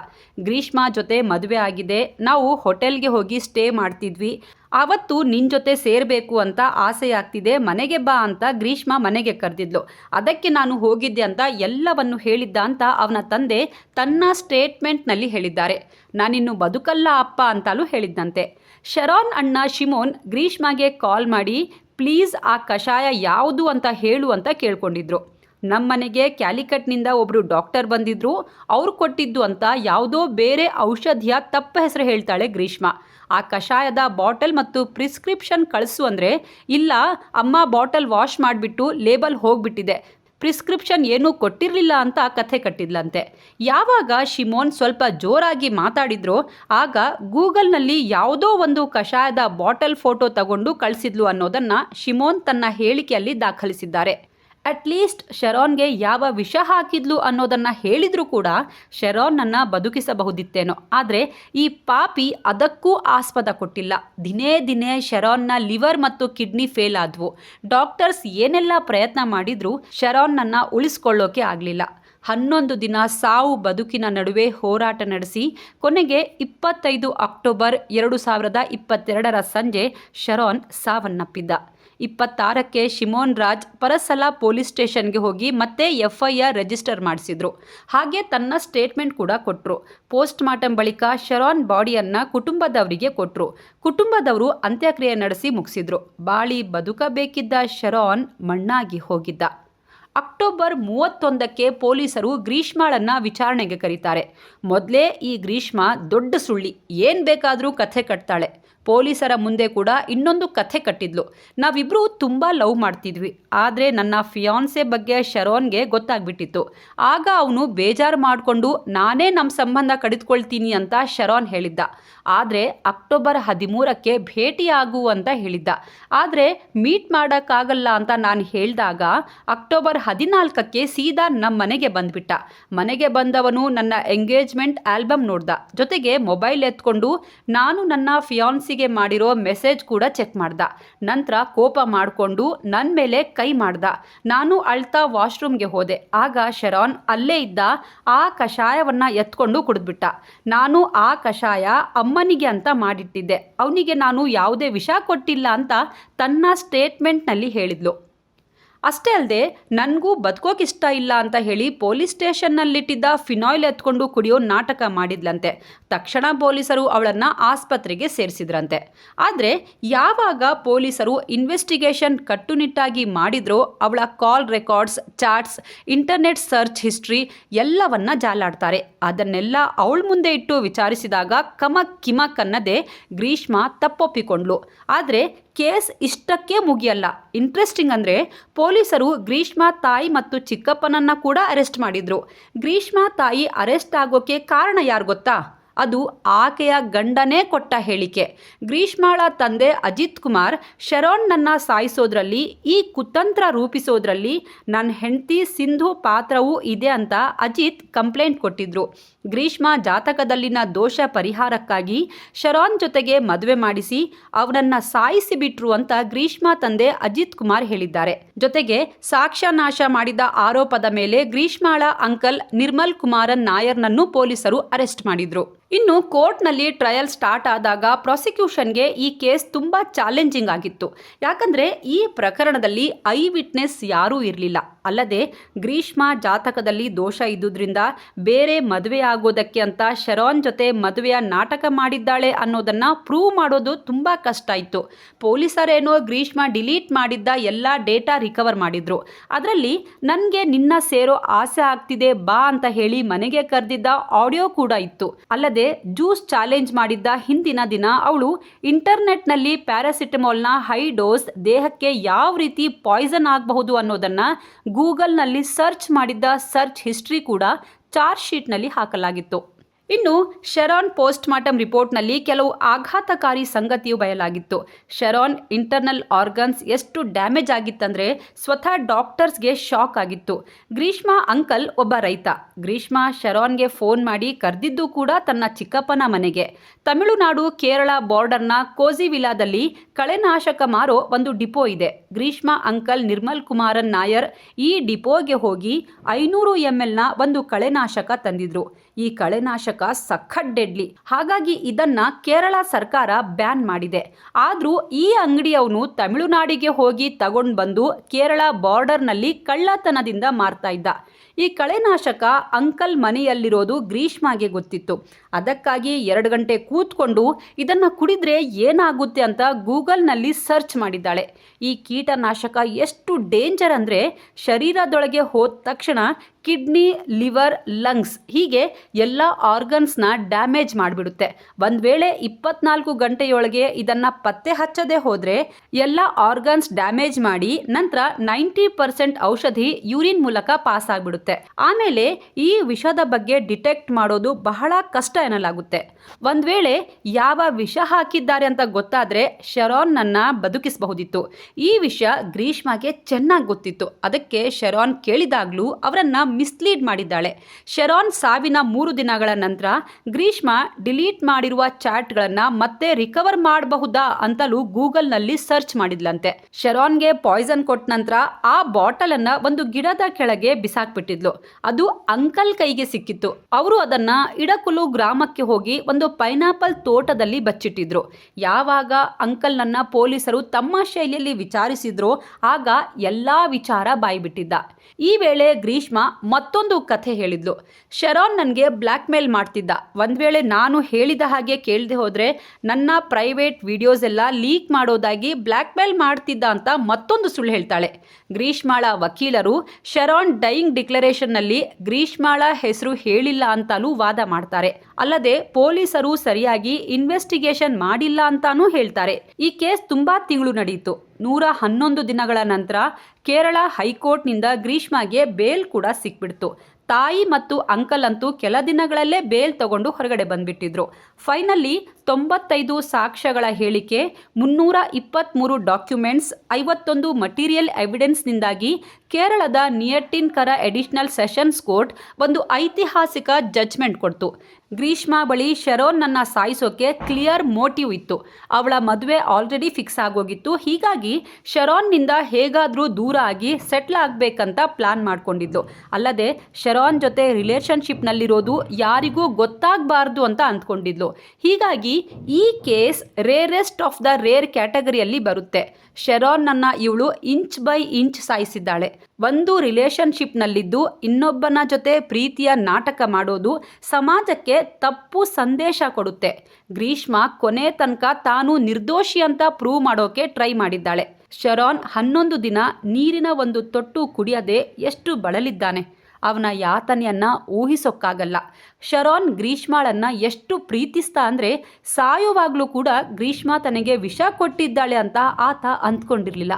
ಗ್ರೀಷ್ಮಾ ಜೊತೆ ಮದುವೆ ಆಗಿದೆ. ನಾವು ಹೋಟೆಲ್ಗೆ ಹೋಗಿ ಸ್ಟೇ ಮಾಡ್ತಿದ್ವಿ. ಆವತ್ತು ನಿನ್ನ ಜೊತೆ ಸೇರಬೇಕು ಅಂತ ಆಸೆ ಆಗ್ತಿದೆ ಮನೆಗೆ ಬಾ ಅಂತ ಗ್ರೀಷ್ಮಾ ಮನೆಗೆ ಕರೆದಿದ್ಲು. ಅದಕ್ಕೆ ನಾನು ಹೋಗಿದ್ದೆ ಅಂತ ಎಲ್ಲವನ್ನು ಹೇಳಿದ್ದ ಅಂತ ಅವನ ತಂದೆ ತನ್ನ ಸ್ಟೇಟ್ಮೆಂಟ್ನಲ್ಲಿ ಹೇಳಿದ್ದಾರೆ. ನಾನಿನ್ನು ಬದುಕಲ್ಲ ಅಪ್ಪ ಅಂತಲೂ ಹೇಳಿದ್ದಂತೆ ಶರಾನ್ ಅಣ್ಣ ಶಿಮೋನ್ ಗ್ರೀಷ್ಮಾಗೆ ಕಾಲ್ ಮಾಡಿ, ಪ್ಲೀಸ್ ಆ ಕಷಾಯ ಯಾವುದು ಅಂತ ಹೇಳು ಅಂತ ಕೇಳ್ಕೊಂಡಿದ್ರು. ನಮ್ಮನೆಗೆ ಕ್ಯಾಲಿಕಟ್ನಿಂದ ಒಬ್ಬರು ಡಾಕ್ಟರ್ ಬಂದಿದ್ರು, ಅವ್ರು ಕೊಟ್ಟಿದ್ದು ಅಂತ ಯಾವುದೋ ಬೇರೆ ಔಷಧಿಯ ತಪ್ಪ ಹೆಸರು ಹೇಳ್ತಾಳೆ ಗ್ರೀಷ್ಮ. ಆ ಕಷಾಯದ ಬಾಟಲ್ ಮತ್ತು ಪ್ರಿಸ್ಕ್ರಿಪ್ಷನ್ ಕಳಿಸು ಅಂದರೆ, ಇಲ್ಲ, ಅಮ್ಮ ಬಾಟಲ್ ವಾಶ್ ಮಾಡಿಬಿಟ್ಟು ಲೇಬಲ್ ಹೋಗ್ಬಿಟ್ಟಿದೆ. ಪ್ರಿಸ್ಕ್ರಿಪ್ಷನ್ ಏನೂ ಕೊಟ್ಟಿರಲಿಲ್ಲ ಅಂತ ಕಥೆ ಕಟ್ಟಿದ್ಲಂತೆ. ಯಾವಾಗ ಶಿಮೋನ್ ಸ್ವಲ್ಪ ಜೋರಾಗಿ ಮಾತಾಡಿದ್ರೋ, ಆಗ ಗೂಗಲ್ನಲ್ಲಿ ಯಾವುದೋ ಒಂದು ಕಷಾಯದ ಬಾಟಲ್ ಫೋಟೋ ತಗೊಂಡು ಕಳಿಸಿದ್ಲು ಅನ್ನೋದನ್ನು ಶಿಮೋನ್ ತನ್ನ ಹೇಳಿಕೆಯಲ್ಲಿ ದಾಖಲಿಸಿದ್ದಾರೆ. ಅಟ್ಲೀಸ್ಟ್ ಶೆರಾನ್ಗೆ ಯಾವ ವಿಷ ಹಾಕಿದ್ಲು ಅನ್ನೋದನ್ನು ಹೇಳಿದರೂ ಕೂಡ ಶೆರಾನ್ನನ್ನು ಬದುಕಿಸಬಹುದಿತ್ತೇನೋ. ಆದರೆ ಈ ಪಾಪಿ ಅದಕ್ಕೂ ಆಸ್ಪದ ಕೊಟ್ಟಿಲ್ಲ. ದಿನೇ ದಿನೇ ಶೆರಾನ್ನ ಲಿವರ್ ಮತ್ತು ಕಿಡ್ನಿ ಫೇಲ್ ಆದವು. ಡಾಕ್ಟರ್ಸ್ ಏನೆಲ್ಲ ಪ್ರಯತ್ನ ಮಾಡಿದರೂ ಶೆರಾನ್ನನ್ನು ಉಳಿಸ್ಕೊಳ್ಳೋಕೆ ಆಗಲಿಲ್ಲ. ಹನ್ನೊಂದು ದಿನ ಸಾವು ಬದುಕಿನ ನಡುವೆ ಹೋರಾಟ ನಡೆಸಿ ಕೊನೆಗೆ ಇಪ್ಪತ್ತೈದು ಅಕ್ಟೋಬರ್ ಎರಡು ಸಾವಿರದ ಇಪ್ಪತ್ತೆರಡರ ಸಂಜೆ ಶರಾನ್ ಸಾವನ್ನಪ್ಪಿದ್ದ. ಇಪ್ಪತ್ತಾರಕ್ಕೆ ಶಿಮೋನ್ ರಾಜ್ ಪರಸಲ ಪೊಲೀಸ್ ಸ್ಟೇಷನ್ಗೆ ಹೋಗಿ ಮತ್ತೆ ಎಫ್ಐಆರ್ ರಿಜಿಸ್ಟರ್ ಮಾಡಿಸಿದ್ರು. ಹಾಗೆ ತನ್ನ ಸ್ಟೇಟ್ಮೆಂಟ್ ಕೂಡ ಕೊಟ್ಟರು ಪೋಸ್ಟ್ ಮಾರ್ಟಮ್ ಬಳಿಕ ಶರಾನ್ ಬಾಡಿಯನ್ನು ಕುಟುಂಬದವರಿಗೆ ಕೊಟ್ಟರು ಕುಟುಂಬದವರು ಅಂತ್ಯಕ್ರಿಯೆ ನಡೆಸಿ ಮುಗಿಸಿದ್ರು. ಬಾಳಿ ಬದುಕಬೇಕಿದ್ದ ಶರಾನ್ ಮಣ್ಣಾಗಿ ಹೋಗಿದ್ದ. ಅಕ್ಟೋಬರ್ ಮೂವತ್ತೊಂದಕ್ಕೆ ಪೊಲೀಸರು ಗ್ರೀಷ್ಮಾಳನ್ನ ವಿಚಾರಣೆಗೆ ಕರೀತಾರೆ. ಮೊದಲೇ ಈ ಗ್ರೀಷ್ಮ ದೊಡ್ಡ ಸುಳ್ಳಿ. ಏನು ಬೇಕಾದರೂ ಕಥೆ ಕಟ್ತಾಳೆ. ಪೊಲೀಸರ ಮುಂದೆ ಕೂಡ ಇನ್ನೊಂದು ಕಥೆ ಕಟ್ಟಿದ್ಲು. ನಾವಿಬ್ಬರು ತುಂಬ ಲವ್ ಮಾಡ್ತಿದ್ವಿ. ಆದರೆ ನನ್ನ ಫಿಯಾನ್ಸೆ ಬಗ್ಗೆ ಶರೋನ್ಗೆ ಗೊತ್ತಾಗ್ಬಿಟ್ಟಿತ್ತು. ಆಗ ಅವನು ಬೇಜಾರು ಮಾಡಿಕೊಂಡು, ನಾನೇ ನಮ್ಮ ಸಂಬಂಧ ಕಡಿದುಕೊಳ್ತೀನಿ ಅಂತ ಶರೋನ್ ಹೇಳಿದ್ದ. ಆದರೆ ಅಕ್ಟೋಬರ್ ಹದಿಮೂರಕ್ಕೆ ಭೇಟಿಯಾಗು ಅಂತ ಹೇಳಿದ್ದ. ಆದರೆ ಮೀಟ್ ಮಾಡೋಕ್ಕಾಗಲ್ಲ ಅಂತ ನಾನು ಹೇಳಿದಾಗ ಅಕ್ಟೋಬರ್ ಹದಿನಾಲ್ಕಕ್ಕೆ ಸೀದಾ ನಮ್ಮ ಮನೆಗೆ ಬಂದ್ಬಿಟ್ಟ. ಮನೆಗೆ ಬಂದವನು ನನ್ನ ಎಂಗೇಜ್ಮೆಂಟ್ ಆಲ್ಬಮ್ ನೋಡ್ದ. ಜೊತೆಗೆ ಮೊಬೈಲ್ ಎತ್ಕೊಂಡು, ನಾನು ನನ್ನ ಫಿಯಾನ್ಸಿಗೆ ಮಾಡಿರೋ ಮೆಸೇಜ್ ಕೂಡ ಚೆಕ್ ಮಾಡ್ದ. ನಂತರ ಕೋಪ ಮಾಡಿಕೊಂಡು ನನ್ನ ಮೇಲೆ ಕೈ ಮಾಡ್ದ. ನಾನು ಅಳ್ತಾ ವಾಶ್ರೂಮ್ಗೆ ಹೋದೆ. ಆಗ ಶರಾನ್ ಅಲ್ಲೇ ಇದ್ದ ಆ ಕಷಾಯವನ್ನು ಎತ್ಕೊಂಡು ಕುಡಿದ್ಬಿಟ್ಟ. ನಾನು ಆ ಕಷಾಯ ಅಮ್ಮನಿಗೆ ಅಂತ ಮಾಡಿಟ್ಟಿದ್ದೆ. ಅವನಿಗೆ ನಾನು ಯಾವುದೇ ವಿಷ ಕೊಟ್ಟಿಲ್ಲ ಅಂತ ತನ್ನ ಸ್ಟೇಟ್ಮೆಂಟ್ನಲ್ಲಿ ಹೇಳಿದ್ಲು. ಅಷ್ಟೇ ಅಲ್ಲದೆ ನನಗೂ ಬದುಕೋಕೆ ಇಷ್ಟ ಇಲ್ಲ ಅಂತ ಹೇಳಿ ಪೊಲೀಸ್ ಸ್ಟೇಷನ್ನಲ್ಲಿಟ್ಟಿದ್ದ ಫಿನಾಯ್ಲ್ ಎತ್ಕೊಂಡು ಕುಡಿಯೋ ನಾಟಕ ಮಾಡಿದ್ಲಂತೆ. ತಕ್ಷಣ ಪೊಲೀಸರು ಅವಳನ್ನು ಆಸ್ಪತ್ರೆಗೆ ಸೇರಿಸಿದ್ರಂತೆ. ಆದರೆ ಯಾವಾಗ ಪೊಲೀಸರು ಇನ್ವೆಸ್ಟಿಗೇಷನ್ ಕಟ್ಟುನಿಟ್ಟಾಗಿ ಮಾಡಿದ್ರೋ ಅವಳ call records, chats, internet search history ಎಲ್ಲವನ್ನ ಜಾಲಾಡ್ತಾರೆ. ಅದನ್ನೆಲ್ಲ ಅವಳ ಮುಂದೆ ಇಟ್ಟು ವಿಚಾರಿಸಿದಾಗ ಕಮಕ್ ಕಿಮಕ್ ಅನ್ನದೇ ಗ್ರೀಷ್ಮ ತಪ್ಪೊಪ್ಪಿಕೊಂಡ್ಲು. ಆದರೆ ಕೇಸ್ ಇಷ್ಟಕ್ಕೆ ಮುಗಿಯಲ್ಲ. ಇಂಟ್ರೆಸ್ಟಿಂಗ್ ಅಂದರೆ ಪೊಲೀಸರು ಗ್ರೀಷ್ಮಾ ತಾಯಿ ಮತ್ತು ಚಿಕ್ಕಪ್ಪನನ್ನ ಕೂಡ ಅರೆಸ್ಟ್ ಮಾಡಿದ್ರು. ಗ್ರೀಷ್ಮಾ ತಾಯಿ ಅರೆಸ್ಟ್ ಆಗೋಕೆ ಕಾರಣ ಯಾರು ಗೊತ್ತಾ? ಅದು ಆಕೆಯ ಗಂಡನೇ ಕೊಟ್ಟ ಹೇಳಿಕೆ. ಗ್ರೀಷ್ಮಾಳ ತಂದೆ ಅಜಿತ್ ಕುಮಾರ್ ಶರೋನ್ನನ್ನು ಸಾಯಿಸೋದ್ರಲ್ಲಿ, ಈ ಕುತಂತ್ರ ರೂಪಿಸೋದ್ರಲ್ಲಿ ನನ್ನ ಹೆಂಡತಿ ಸಿಂಧು ಪಾತ್ರವೂ ಇದೆ ಅಂತ ಅಜಿತ್ ಕಂಪ್ಲೇಂಟ್ ಕೊಟ್ಟಿದ್ರು. ಗ್ರೀಷ್ಮಾ ಜಾತಕದಲ್ಲಿನ ದೋಷ ಪರಿಹಾರಕ್ಕಾಗಿ ಶರೋನ್ ಜೊತೆಗೆ ಮದುವೆ ಮಾಡಿಸಿ ಅವನನ್ನ ಸಾಯಿಸಿ ಬಿಟ್ರು ಅಂತ ಗ್ರೀಷ್ಮಾ ತಂದೆ ಅಜಿತ್ ಕುಮಾರ್ ಹೇಳಿದ್ದಾರೆ. ಜೊತೆಗೆ ಸಾಕ್ಷ್ಯ ನಾಶ ಮಾಡಿದ ಆರೋಪದ ಮೇಲೆ ಗ್ರೀಷ್ಮಾಳ ಅಂಕಲ್ ನಿರ್ಮಲ್ ಕುಮಾರನ್ ನಾಯರ್ನನ್ನು ಪೊಲೀಸರು ಅರೆಸ್ಟ್ ಮಾಡಿದ್ರು. ಇನ್ನು ಕೋರ್ಟ್ನಲ್ಲಿ ಟ್ರಯಲ್ ಸ್ಟಾರ್ಟ್ ಆದಾಗ ಪ್ರಾಸಿಕ್ಯೂಷನ್ಗೆ ಈ ಕೇಸ್ ತುಂಬ ಚಾಲೆಂಜಿಂಗ್ ಆಗಿತ್ತು. ಯಾಕಂದರೆ ಈ ಪ್ರಕರಣದಲ್ಲಿ ಐ ವಿಟ್ನೆಸ್ ಯಾರೂ ಇರಲಿಲ್ಲ. ಅಲ್ಲದೆ ಗ್ರೀಷ್ಮ ಜಾತಕದಲ್ಲಿ ದೋಷ ಇದ್ದುದರಿಂದ ಬೇರೆ ಮದುವೆ ಆಗೋದಕ್ಕೆ ಅಂತ ಶರಾನ್ ಜೊತೆ ಮದುವೆಯ ನಾಟಕ ಮಾಡಿದ್ದಾಳೆ ಅನ್ನೋದನ್ನು ಪ್ರೂವ್ ಮಾಡೋದು ತುಂಬ ಕಷ್ಟ ಇತ್ತು. ಪೊಲೀಸರೇನೋ ಗ್ರೀಷ್ಮ ಡಿಲೀಟ್ ಮಾಡಿದ್ದ ಎಲ್ಲ ಡೇಟಾ ರಿಕವರ್ ಮಾಡಿದ್ರು. ಅದರಲ್ಲಿ ನನಗೆ ನಿನ್ನ ಸೇರೋ ಆಸೆ ಆಗ್ತಿದೆ ಬಾ ಅಂತ ಹೇಳಿ ಮನೆಗೆ ಕರೆದಿದ್ದ ಆಡಿಯೋ ಕೂಡ ಇತ್ತು. ಅಲ್ಲದೆ ಜ್ಯೂಸ್ ಚಾಲೆಂಜ್ ಮಾಡಿದ್ದ ಹಿಂದಿನ ದಿನ ಅವಳು ಇಂಟರ್ನೆಟ್ನಲ್ಲಿ ಪ್ಯಾರಾಸಿಟಮಾಲ್ನ ಹೈ ಡೋಸ್ ದೇಹಕ್ಕೆ ಯಾವ ರೀತಿ ಪಾಯ್ಸನ್ ಆಗಬಹುದು ಅನ್ನೋದನ್ನ ಗೂಗಲ್ನಲ್ಲಿ ಸರ್ಚ್ ಮಾಡಿದ್ದ ಸರ್ಚ್ ಹಿಸ್ಟ್ರಿ ಕೂಡ ಚಾರ್ಜ್ ಶೀಟ್ನಲ್ಲಿ ಹಾಕಲಾಗಿತ್ತು. ಇನ್ನು ಶೆರಾನ್ ಪೋಸ್ಟ್ ಮಾರ್ಟಮ್ ರಿಪೋರ್ಟ್ನಲ್ಲಿ ಕೆಲವು ಆಘಾತಕಾರಿ ಸಂಗತಿಯು ಬಯಲಾಗಿತ್ತು. ಶೆರಾನ್ ಇಂಟರ್ನಲ್ ಆರ್ಗನ್ಸ್ ಎಷ್ಟು ಡ್ಯಾಮೇಜ್ ಆಗಿತ್ತಂದರೆ ಸ್ವತಃ ಡಾಕ್ಟರ್ಸ್ಗೆ ಶಾಕ್ ಆಗಿತ್ತು. ಗ್ರೀಷ್ಮಾ ಅಂಕಲ್ ಒಬ್ಬ ರೈತ. ಗ್ರೀಷ್ಮಾ ಶೆರಾನ್ಗೆ ಫೋನ್ ಮಾಡಿ ಕರೆದಿದ್ದು ಕೂಡ ತನ್ನ ಚಿಕ್ಕಪ್ಪನ ಮನೆಗೆ. ತಮಿಳುನಾಡು ಕೇರಳ ಬಾರ್ಡರ್ನ ಕೋಜಿವಿಲಾದಲ್ಲಿ ಕಳೆನಾಶಕ ಮಾರೋ ಒಂದು ಡಿಪೋ ಇದೆ. ಗ್ರೀಷ್ಮಾ, ಅಂಕಲ್, ನಿರ್ಮಲ್ ಕುಮಾರನ್ ನಾಯರ್ ಈ ಡಿಪೋಗೆ ಹೋಗಿ ಐನೂರು ಎಂ ಎಲ್ನ ಒಂದು ಕಳೆನಾಶಕ ತಂದಿದ್ರು. ಈ ಕಳೆನಾಶಕ ಸಖತ್ ಡೆಡ್ಲಿ. ಹಾಗಾಗಿ ಇದನ್ನ ಕೇರಳ ಸರ್ಕಾರ ಬ್ಯಾನ್ ಮಾಡಿದೆ. ಆದರೂ ಈ ಅಂಗಡಿಯವನು ತಮಿಳುನಾಡಿಗೆ ಹೋಗಿ ತಗೊಂಡು ಬಂದು ಕೇರಳ ಬಾರ್ಡರ್ನಲ್ಲಿ ಕಳ್ಳತನದಿಂದ ಮಾರ್ತಾ ಇದ್ದ. ಈ ಕಳೆನಾಶಕ ಅಂಕಲ್ ಮನೆಯಲ್ಲಿರೋದು ಗ್ರೀಷ್ಮಾಗೆ ಗೊತ್ತಿತ್ತು. ಅದಕ್ಕಾಗಿ ಎರಡು ಗಂಟೆ ಕೂತ್ಕೊಂಡು ಇದನ್ನು ಕುಡಿದ್ರೆ ಏನಾಗುತ್ತೆ ಅಂತ ಗೂಗಲ್ನಲ್ಲಿ ಸರ್ಚ್ ಮಾಡಿದ್ದಾಳೆ. ಈ ಕೀಟನಾಶಕ ಎಷ್ಟು ಡೇಂಜರ್ ಅಂದರೆ ಶರೀರದೊಳಗೆ ಹೋದ ತಕ್ಷಣ ಕಿಡ್ನಿ, ಲಿವರ್, ಲಂಗ್ಸ್ ಹೀಗೆ ಎಲ್ಲ ಆರ್ಗನ್ಸ್ನ ಡ್ಯಾಮೇಜ್ ಮಾಡಿಬಿಡುತ್ತೆ. ಒಂದು ವೇಳೆ ಇಪ್ಪತ್ನಾಲ್ಕು ಗಂಟೆಯೊಳಗೆ ಇದನ್ನು ಪತ್ತೆ ಹಚ್ಚದೆ ಹೋದರೆ ಎಲ್ಲ ಆರ್ಗನ್ಸ್ ಡ್ಯಾಮೇಜ್ ಮಾಡಿ ನಂತರ ನೈಂಟಿ ಪರ್ಸೆಂಟ್ ಔಷಧಿ ಯೂರಿನ್ ಮೂಲಕ ಪಾಸ್ ಆಗಿಬಿಡುತ್ತೆ. ಆಮೇಲೆ ಈ ವಿಷದ ಬಗ್ಗೆ ಡಿಟೆಕ್ಟ್ ಮಾಡೋದು ಬಹಳ ಕಷ್ಟ ಎನ್ನಲಾಗುತ್ತೆ. ಒಂದು ವೇಳೆ ಯಾವ ವಿಷ ಹಾಕಿದ್ದಾರೆ ಅಂತ ಗೊತ್ತಾದರೆ ಶೆರಾನ್ನನ್ನು ಬದುಕಿಸಬಹುದಿತ್ತು. ಈ ವಿಷ ಗ್ರೀಷ್ಮಾಗೆ ಚೆನ್ನಾಗಿ ಗೊತ್ತಿತ್ತು. ಅದಕ್ಕೆ ಶರಾನ್ ಕೇಳಿದಾಗಲೂ ಅವರನ್ನು ಮಿಸ್ಲೀಡ್ ಮಾಡಿದ್ದಾಳೆ. ಶೆರಾನ್ ಸಾವಿನ ಮೂರು ದಿನಗಳ ನಂತರ ಗ್ರೀಷ್ಮ ಡಿಲೀಟ್ ಮಾಡಿರುವ ಚಾಟ್ಗಳನ್ನು ಮತ್ತೆ ರಿಕವರ್ ಮಾಡಬಹುದಾ ಅಂತಲೂ ಗೂಗಲ್ನಲ್ಲಿ ಸರ್ಚ್ ಮಾಡಿದ್ಲಂತೆ. ಶೆರಾನ್ಗೆ ಪಾಯ್ಸನ್ ಕೊಟ್ಟ ನಂತರ ಆ ಬಾಟಲನ್ನು ಒಂದು ಗಿಡದ ಕೆಳಗೆ ಬಿಸಾಕ್ಬಿಟ್ಟಿದ್ಲು. ಅದು ಅಂಕಲ್ ಕೈಗೆ ಸಿಕ್ಕಿತ್ತು. ಅವರು ಅದನ್ನ ಇಡಕುಲು ಗ್ರಾಮಕ್ಕೆ ಹೋಗಿ ಒಂದು ಪೈನಾಪಲ್ ತೋಟದಲ್ಲಿ ಬಚ್ಚಿಟ್ಟಿದ್ರು. ಯಾವಾಗ ಅಂಕಲ್ನನ್ನು ಪೊಲೀಸರು ತಮ್ಮ ಶೈಲಿಯಲ್ಲಿ ವಿಚಾರಿಸಿದ್ರೋ ಆಗ ಎಲ್ಲಾ ವಿಚಾರ ಬಾಯ್ಬಿಟ್ಟಿದ್ದ. ಈ ವೇಳೆ ಗ್ರೀಷ್ಮಾ ಮತ್ತೊಂದು ಕಥೆ ಹೇಳಿದ್ಲು. ಶೆರಾನ್ ನನಗೆ ಬ್ಲ್ಯಾಕ್ ಮೇಲ್ ಮಾಡ್ತಿದ್ದ. ಒಂದು ವೇಳೆ ನಾನು ಹೇಳಿದ ಹಾಗೆ ಕೇಳದೆ ಹೋದರೆ ನನ್ನ ಪ್ರೈವೇಟ್ ವಿಡಿಯೋಸ್ ಎಲ್ಲ ಲೀಕ್ ಮಾಡೋದಾಗಿ ಬ್ಲ್ಯಾಕ್ ಮೇಲ್ ಮಾಡ್ತಿದ್ದ ಅಂತ ಮತ್ತೊಂದು ಸುಳ್ಳು ಹೇಳ್ತಾಳೆ. ಗ್ರೀಷ್ಮಾಳ ವಕೀಲರು ಶೆರಾನ್ ಡೈಯಿಂಗ್ ಡಿಕ್ಲರೇಷನ್ನಲ್ಲಿ ಗ್ರೀಷ್ಮಾಳ ಹೆಸರು ಹೇಳಿಲ್ಲ ಅಂತಲೂ ವಾದ ಮಾಡ್ತಾರೆ. ಅಲ್ಲದೆ ಪೊಲೀಸರು ಸರಿಯಾಗಿ ಇನ್ವೆಸ್ಟಿಗೇಷನ್ ಮಾಡಿಲ್ಲ ಅಂತಾನೂ ಹೇಳ್ತಾರೆ. ಈ ಕೇಸ್ ತುಂಬಾ ತಿಂಗಳು ನಡೆಯಿತು ನೂರ ಹನ್ನೊಂದು ದಿನಗಳ ನಂತರ ಕೇರಳ ಹೈಕೋರ್ಟ್ನಿಂದ ಗ್ರೀಷ್ಮಾಗೆ ಬೇಲ್ ಕೂಡ ಸಿಕ್ಬಿಡ್ತು. ತಾಯಿ ಮತ್ತು ಅಂಕಲ್ ಅಂತೂ ಕೆಲ ದಿನಗಳಲ್ಲೇ ಬೇಲ್ ತಗೊಂಡು ಹೊರಗಡೆ ಬಂದ್ಬಿಟ್ಟಿದ್ರು. ಫೈನಲಿ ತೊಂಬತ್ತೈದು ಸಾಕ್ಷ್ಯಗಳ ಹೇಳಿಕೆ, ಮುನ್ನೂರ ಇಪ್ಪತ್ತ್ಮೂರು ಡಾಕ್ಯುಮೆಂಟ್ಸ್ ಐವತ್ತೊಂದು ಮಟೀರಿಯಲ್ ಎವಿಡೆನ್ಸ್ನಿಂದಾಗಿ ಕೇರಳದ ನಿಯಟ್ಟಿನ್ಕರ ಎಡಿಷನಲ್ ಸೆಷನ್ಸ್ ಕೋರ್ಟ್ ಒಂದು ಐತಿಹಾಸಿಕ ಜಡ್ಜ್ಮೆಂಟ್ ಕೊಡ್ತು. ಗ್ರೀಷ್ಮಾ ಬಳಿ ನನ್ನ ಸಾಯಿಸೋಕೆ ಕ್ಲಿಯರ್ ಮೋಟಿವ್ ಇತ್ತು. ಅವಳ ಮದುವೆ ಆಲ್ರೆಡಿ ಫಿಕ್ಸ್ ಆಗೋಗಿತ್ತು. ಹೀಗಾಗಿ ಶರೋನ್ನಿಂದ ಹೇಗಾದರೂ ದೂರ ಆಗಿ ಸೆಟ್ಲ್ ಆಗಬೇಕಂತ ಪ್ಲಾನ್ ಮಾಡ್ಕೊಂಡಿದ್ದು. ಅಲ್ಲದೆ ಶರೋನ್ ಜೊತೆ ರಿಲೇಷನ್ಶಿಪ್ನಲ್ಲಿರೋದು ಯಾರಿಗೂ ಗೊತ್ತಾಗಬಾರ್ದು ಅಂತ ಅಂದ್ಕೊಂಡಿದ್ಲು. ಹೀಗಾಗಿ ಈ case rarest of the rare ಕ್ಯಾಟಗರಿಯಲ್ಲಿ ಬರುತ್ತೆ. ಶೆರಾನ್ನನ್ನು ಇವಳು ಇಂಚ್ ಬೈ ಇಂಚ್ ಸಾಯಿಸಿದ್ದಾಳೆ. ಒಂದು ರಿಲೇಶನ್ಶಿಪ್ನಲ್ಲಿದ್ದು ಇನ್ನೊಬ್ಬನ ಜೊತೆ ಪ್ರೀತಿಯ ನಾಟಕ ಮಾಡೋದು ಸಮಾಜಕ್ಕೆ ತಪ್ಪು ಸಂದೇಶ ಕೊಡುತ್ತೆ. ಗ್ರೀಷ್ಮ ಕೊನೆ ತನಕ ತಾನು ನಿರ್ದೋಷಿ ಅಂತ ಪ್ರೂವ್ ಮಾಡೋಕೆ ಟ್ರೈ ಮಾಡಿದ್ದಾಳೆ. ಶರಾನ್ ಹನ್ನೊಂದು ದಿನ ನೀರಿನ ಒಂದು ತೊಟ್ಟು ಕುಡಿಯದೆ ಎಷ್ಟು ಬಳಲಿದ್ದಾನೆ. ಅವನ ಯಾತನೆಯನ್ನ ಊಹಿಸೋಕ್ಕಾಗಲ್ಲ. ಶರೋನ್ ಗ್ರೀಷ್ಮಾಳನ್ನ ಎಷ್ಟು ಪ್ರೀತಿಸ್ತಾ ಅಂದರೆ ಸಾಯುವಾಗಲೂ ಕೂಡ ಗ್ರೀಷ್ಮ ತನಗೆ ವಿಷ ಕೊಟ್ಟಿದ್ದಾಳೆ ಅಂತ ಆತ ಅಂದ್ಕೊಂಡಿರಲಿಲ್ಲ.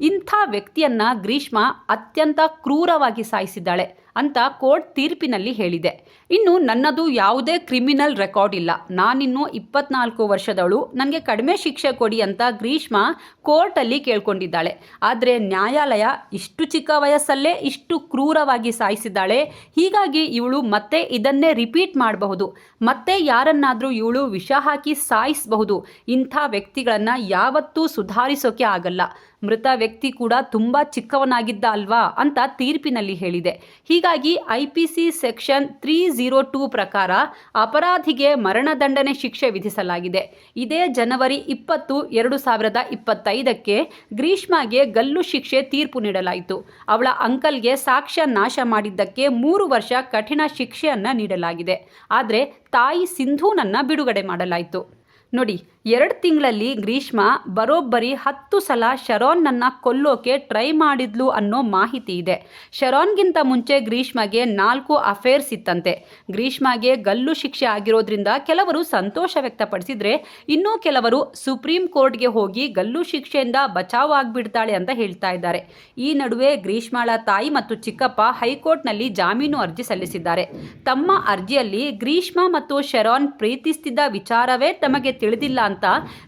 ಇಂಥ ವ್ಯಕ್ತಿಯನ್ನ ಗ್ರೀಷ್ಮಾ ಅತ್ಯಂತ ಕ್ರೂರವಾಗಿ ಸಾಯಿಸಿದ್ದಾಳೆ. ಅಂತ ಕೋರ್ಟ್ ತೀರ್ಪಿನಲ್ಲಿ ಹೇಳಿದೆ. ಇನ್ನು ನನ್ನದು ಯಾವುದೇ ಕ್ರಿಮಿನಲ್ ರೆಕಾರ್ಡ್ ಇಲ್ಲ. ನಾನಿನ್ನು ಇಪ್ಪತ್ನಾಲ್ಕು ವರ್ಷದವಳು. ನನಗೆ ಕಡಿಮೆ ಶಿಕ್ಷೆ ಕೊಡಿ ಅಂತ ಗ್ರೀಷ್ಮಾ ಕೋರ್ಟಲ್ಲಿ ಕೇಳ್ಕೊಂಡಿದ್ದಾಳೆ. ಆದರೆ ನ್ಯಾಯಾಲಯ ಇಷ್ಟು ಚಿಕ್ಕ ವಯಸ್ಸಲ್ಲೇ ಇಷ್ಟು ಕ್ರೂರವಾಗಿ ಸಾಯಿಸಿದ್ದಾಳೆ. ಹೀಗಾಗಿ ಇವಳು ಮತ್ತೆ ಇದನ್ನೇ ರಿಪೀಟ್ ಮಾಡಬಹುದು. ಮತ್ತೆ ಯಾರನ್ನಾದರೂ ಇವಳು ವಿಷ ಹಾಕಿ ಸಾಯಿಸಬಹುದು. ಇಂಥ ವ್ಯಕ್ತಿಗಳನ್ನು ಯಾವತ್ತೂ ಸುಧಾರಿಸೋಕೆ ಆಗಲ್ಲ. ಮೃತ ವ್ಯಕ್ತಿ ಕೂಡ ತುಂಬ ಚಿಕ್ಕವನಾಗಿದ್ದ ಅಲ್ವಾ ಅಂತ ತೀರ್ಪಿನಲ್ಲಿ ಹೇಳಿದೆ. ಹೀಗಾಗಿ I IPC section three zero two ಪ್ರಕಾರ ಅಪರಾಧಿಗೆ ಮರಣದಂಡನೆ ಶಿಕ್ಷೆ ವಿಧಿಸಲಾಗಿದೆ. ಇದೇ ಜನವರಿ ಇಪ್ಪತ್ತು, ಎರಡು ಸಾವಿರದ ಇಪ್ಪತ್ತೈದಕ್ಕೆ ಗ್ರೀಷ್ಮಾಗೆ ಗಲ್ಲು ಶಿಕ್ಷೆ ತೀರ್ಪು ನೀಡಲಾಯಿತು. ಅವಳ ಅಂಕಲ್ಗೆ ಸಾಕ್ಷ್ಯ ನಾಶ ಮಾಡಿದ್ದಕ್ಕೆ ಮೂರು ವರ್ಷ ಕಠಿಣ ಶಿಕ್ಷೆಯನ್ನು ನೀಡಲಾಗಿದೆ. ಆದರೆ ತಾಯಿ ಸಿಂಧೂನನ್ನು ಬಿಡುಗಡೆ ಮಾಡಲಾಯಿತು. ನೋಡಿ ಎರಡು ತಿಂಗಳಲ್ಲಿ ಗ್ರೀಷ್ಮಾ ಬರೋಬ್ಬರಿ ಹತ್ತು ಸಲ ಶರೋನ್ನನ್ನು ಕೊಲ್ಲೋಕೆ ಟ್ರೈ ಮಾಡಿದ್ಲು ಅನ್ನೋ ಮಾಹಿತಿ ಇದೆ. ಶರೋನ್ಗಿಂತ ಮುಂಚೆ ಗ್ರೀಷ್ಮಗೆ ನಾಲ್ಕು ಅಫೇರ್ಸ್ ಇತ್ತಂತೆ. ಗ್ರೀಷ್ಮಾಗೆ ಗಲ್ಲು ಶಿಕ್ಷೆ ಆಗಿರೋದ್ರಿಂದ ಕೆಲವರು ಸಂತೋಷ ವ್ಯಕ್ತಪಡಿಸಿದ್ರೆ ಇನ್ನೂ ಕೆಲವರು ಸುಪ್ರೀಂ ಕೋರ್ಟ್ಗೆ ಹೋಗಿ ಗಲ್ಲು ಶಿಕ್ಷೆಯಿಂದ ಬಚಾವ್ ಆಗಿಬಿಡ್ತಾಳೆ ಅಂತ ಹೇಳ್ತಾ ಇದ್ದಾರೆ. ಈ ನಡುವೆ ಗ್ರೀಷ್ಮಾಳ ತಾಯಿ ಮತ್ತು ಚಿಕ್ಕಪ್ಪ ಹೈಕೋರ್ಟ್ನಲ್ಲಿ ಜಾಮೀನು ಅರ್ಜಿ ಸಲ್ಲಿಸಿದ್ದಾರೆ. ತಮ್ಮ ಅರ್ಜಿಯಲ್ಲಿ ಗ್ರೀಷ್ಮ ಮತ್ತು ಶರೋನ್ ಪ್ರೀತಿಸ್ತಿದ್ದ ವಿಚಾರವೇ ತಮಗೆ ತಿಳಿದಿಲ್ಲ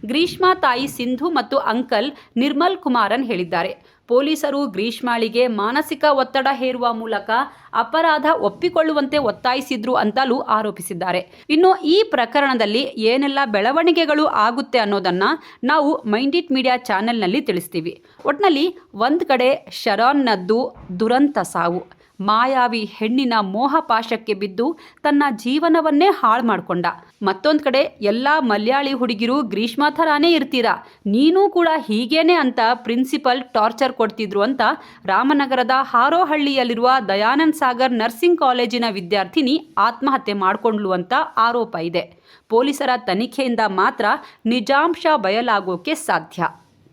ಗ್ರೀಷ್ಮಾ ತಾಯಿ ಸಿಂಧು ಮತ್ತು ಅಂಕಲ್ ನಿರ್ಮಲ್ ಕುಮಾರನ್ ಹೇಳಿದ್ದಾರೆ. ಪೊಲೀಸರು ಗ್ರೀಷ್ಮಾಳಿಗೆ ಮಾನಸಿಕ ಒತ್ತಡ ಹೇರುವ ಮೂಲಕ ಅಪರಾಧ ಒಪ್ಪಿಕೊಳ್ಳುವಂತೆ ಒತ್ತಾಯಿಸಿದ್ರು ಅಂತಲೂ ಆರೋಪಿಸಿದ್ದಾರೆ. ಇನ್ನು ಈ ಪ್ರಕರಣದಲ್ಲಿ ಏನೆಲ್ಲ ಬೆಳವಣಿಗೆಗಳು ಆಗುತ್ತೆ ಅನ್ನೋದನ್ನ ನಾವು ಮೈಂಡ್ ಇಟ್ ಮೀಡಿಯಾ ಚಾನೆಲ್ನಲ್ಲಿ ತಿಳಿಸ್ತೀವಿ. ಒಟ್ನಲ್ಲಿ ಒಂದು ಕಡೆ ಶರಾನ್ನದ್ದು ದುರಂತ ಸಾವು. ಮಾಯಾವಿ ಹೆಣ್ಣಿನ ಮೋಹಪಾಶಕ್ಕೆ ಬಿದ್ದು ತನ್ನ ಜೀವನವನ್ನೇ ಹಾಳು ಮಾಡಿಕೊಂಡ. ಮತ್ತೊಂದು ಕಡೆ, ಎಲ್ಲ ಮಲಯಾಳಿ ಹುಡುಗಿರು ಗ್ರೀಷ್ಮ ಥರಾನೇ ಇರ್ತೀರಾ? ನೀನೂ ಕೂಡ ಹೀಗೇನೆ ಅಂತ ಪ್ರಿನ್ಸಿಪಲ್ ಟಾರ್ಚರ್ ಕೊಡ್ತಿದ್ರು ಅಂತ ರಾಮನಗರದ ಹಾರೋಹಳ್ಳಿಯಲ್ಲಿರುವ ದಯಾನಂದ್ ಸಾಗರ್ ನರ್ಸಿಂಗ್ ಕಾಲೇಜಿನ ವಿದ್ಯಾರ್ಥಿನಿ ಆತ್ಮಹತ್ಯೆ ಮಾಡಿಕೊಂಡ್ಲು ಅಂತ ಆರೋಪ ಇದೆ. ಪೊಲೀಸರ ತನಿಖೆಯಿಂದ ಮಾತ್ರ ನಿಜಾಂಶ ಬಯಲಾಗೋಕೆ ಸಾಧ್ಯ.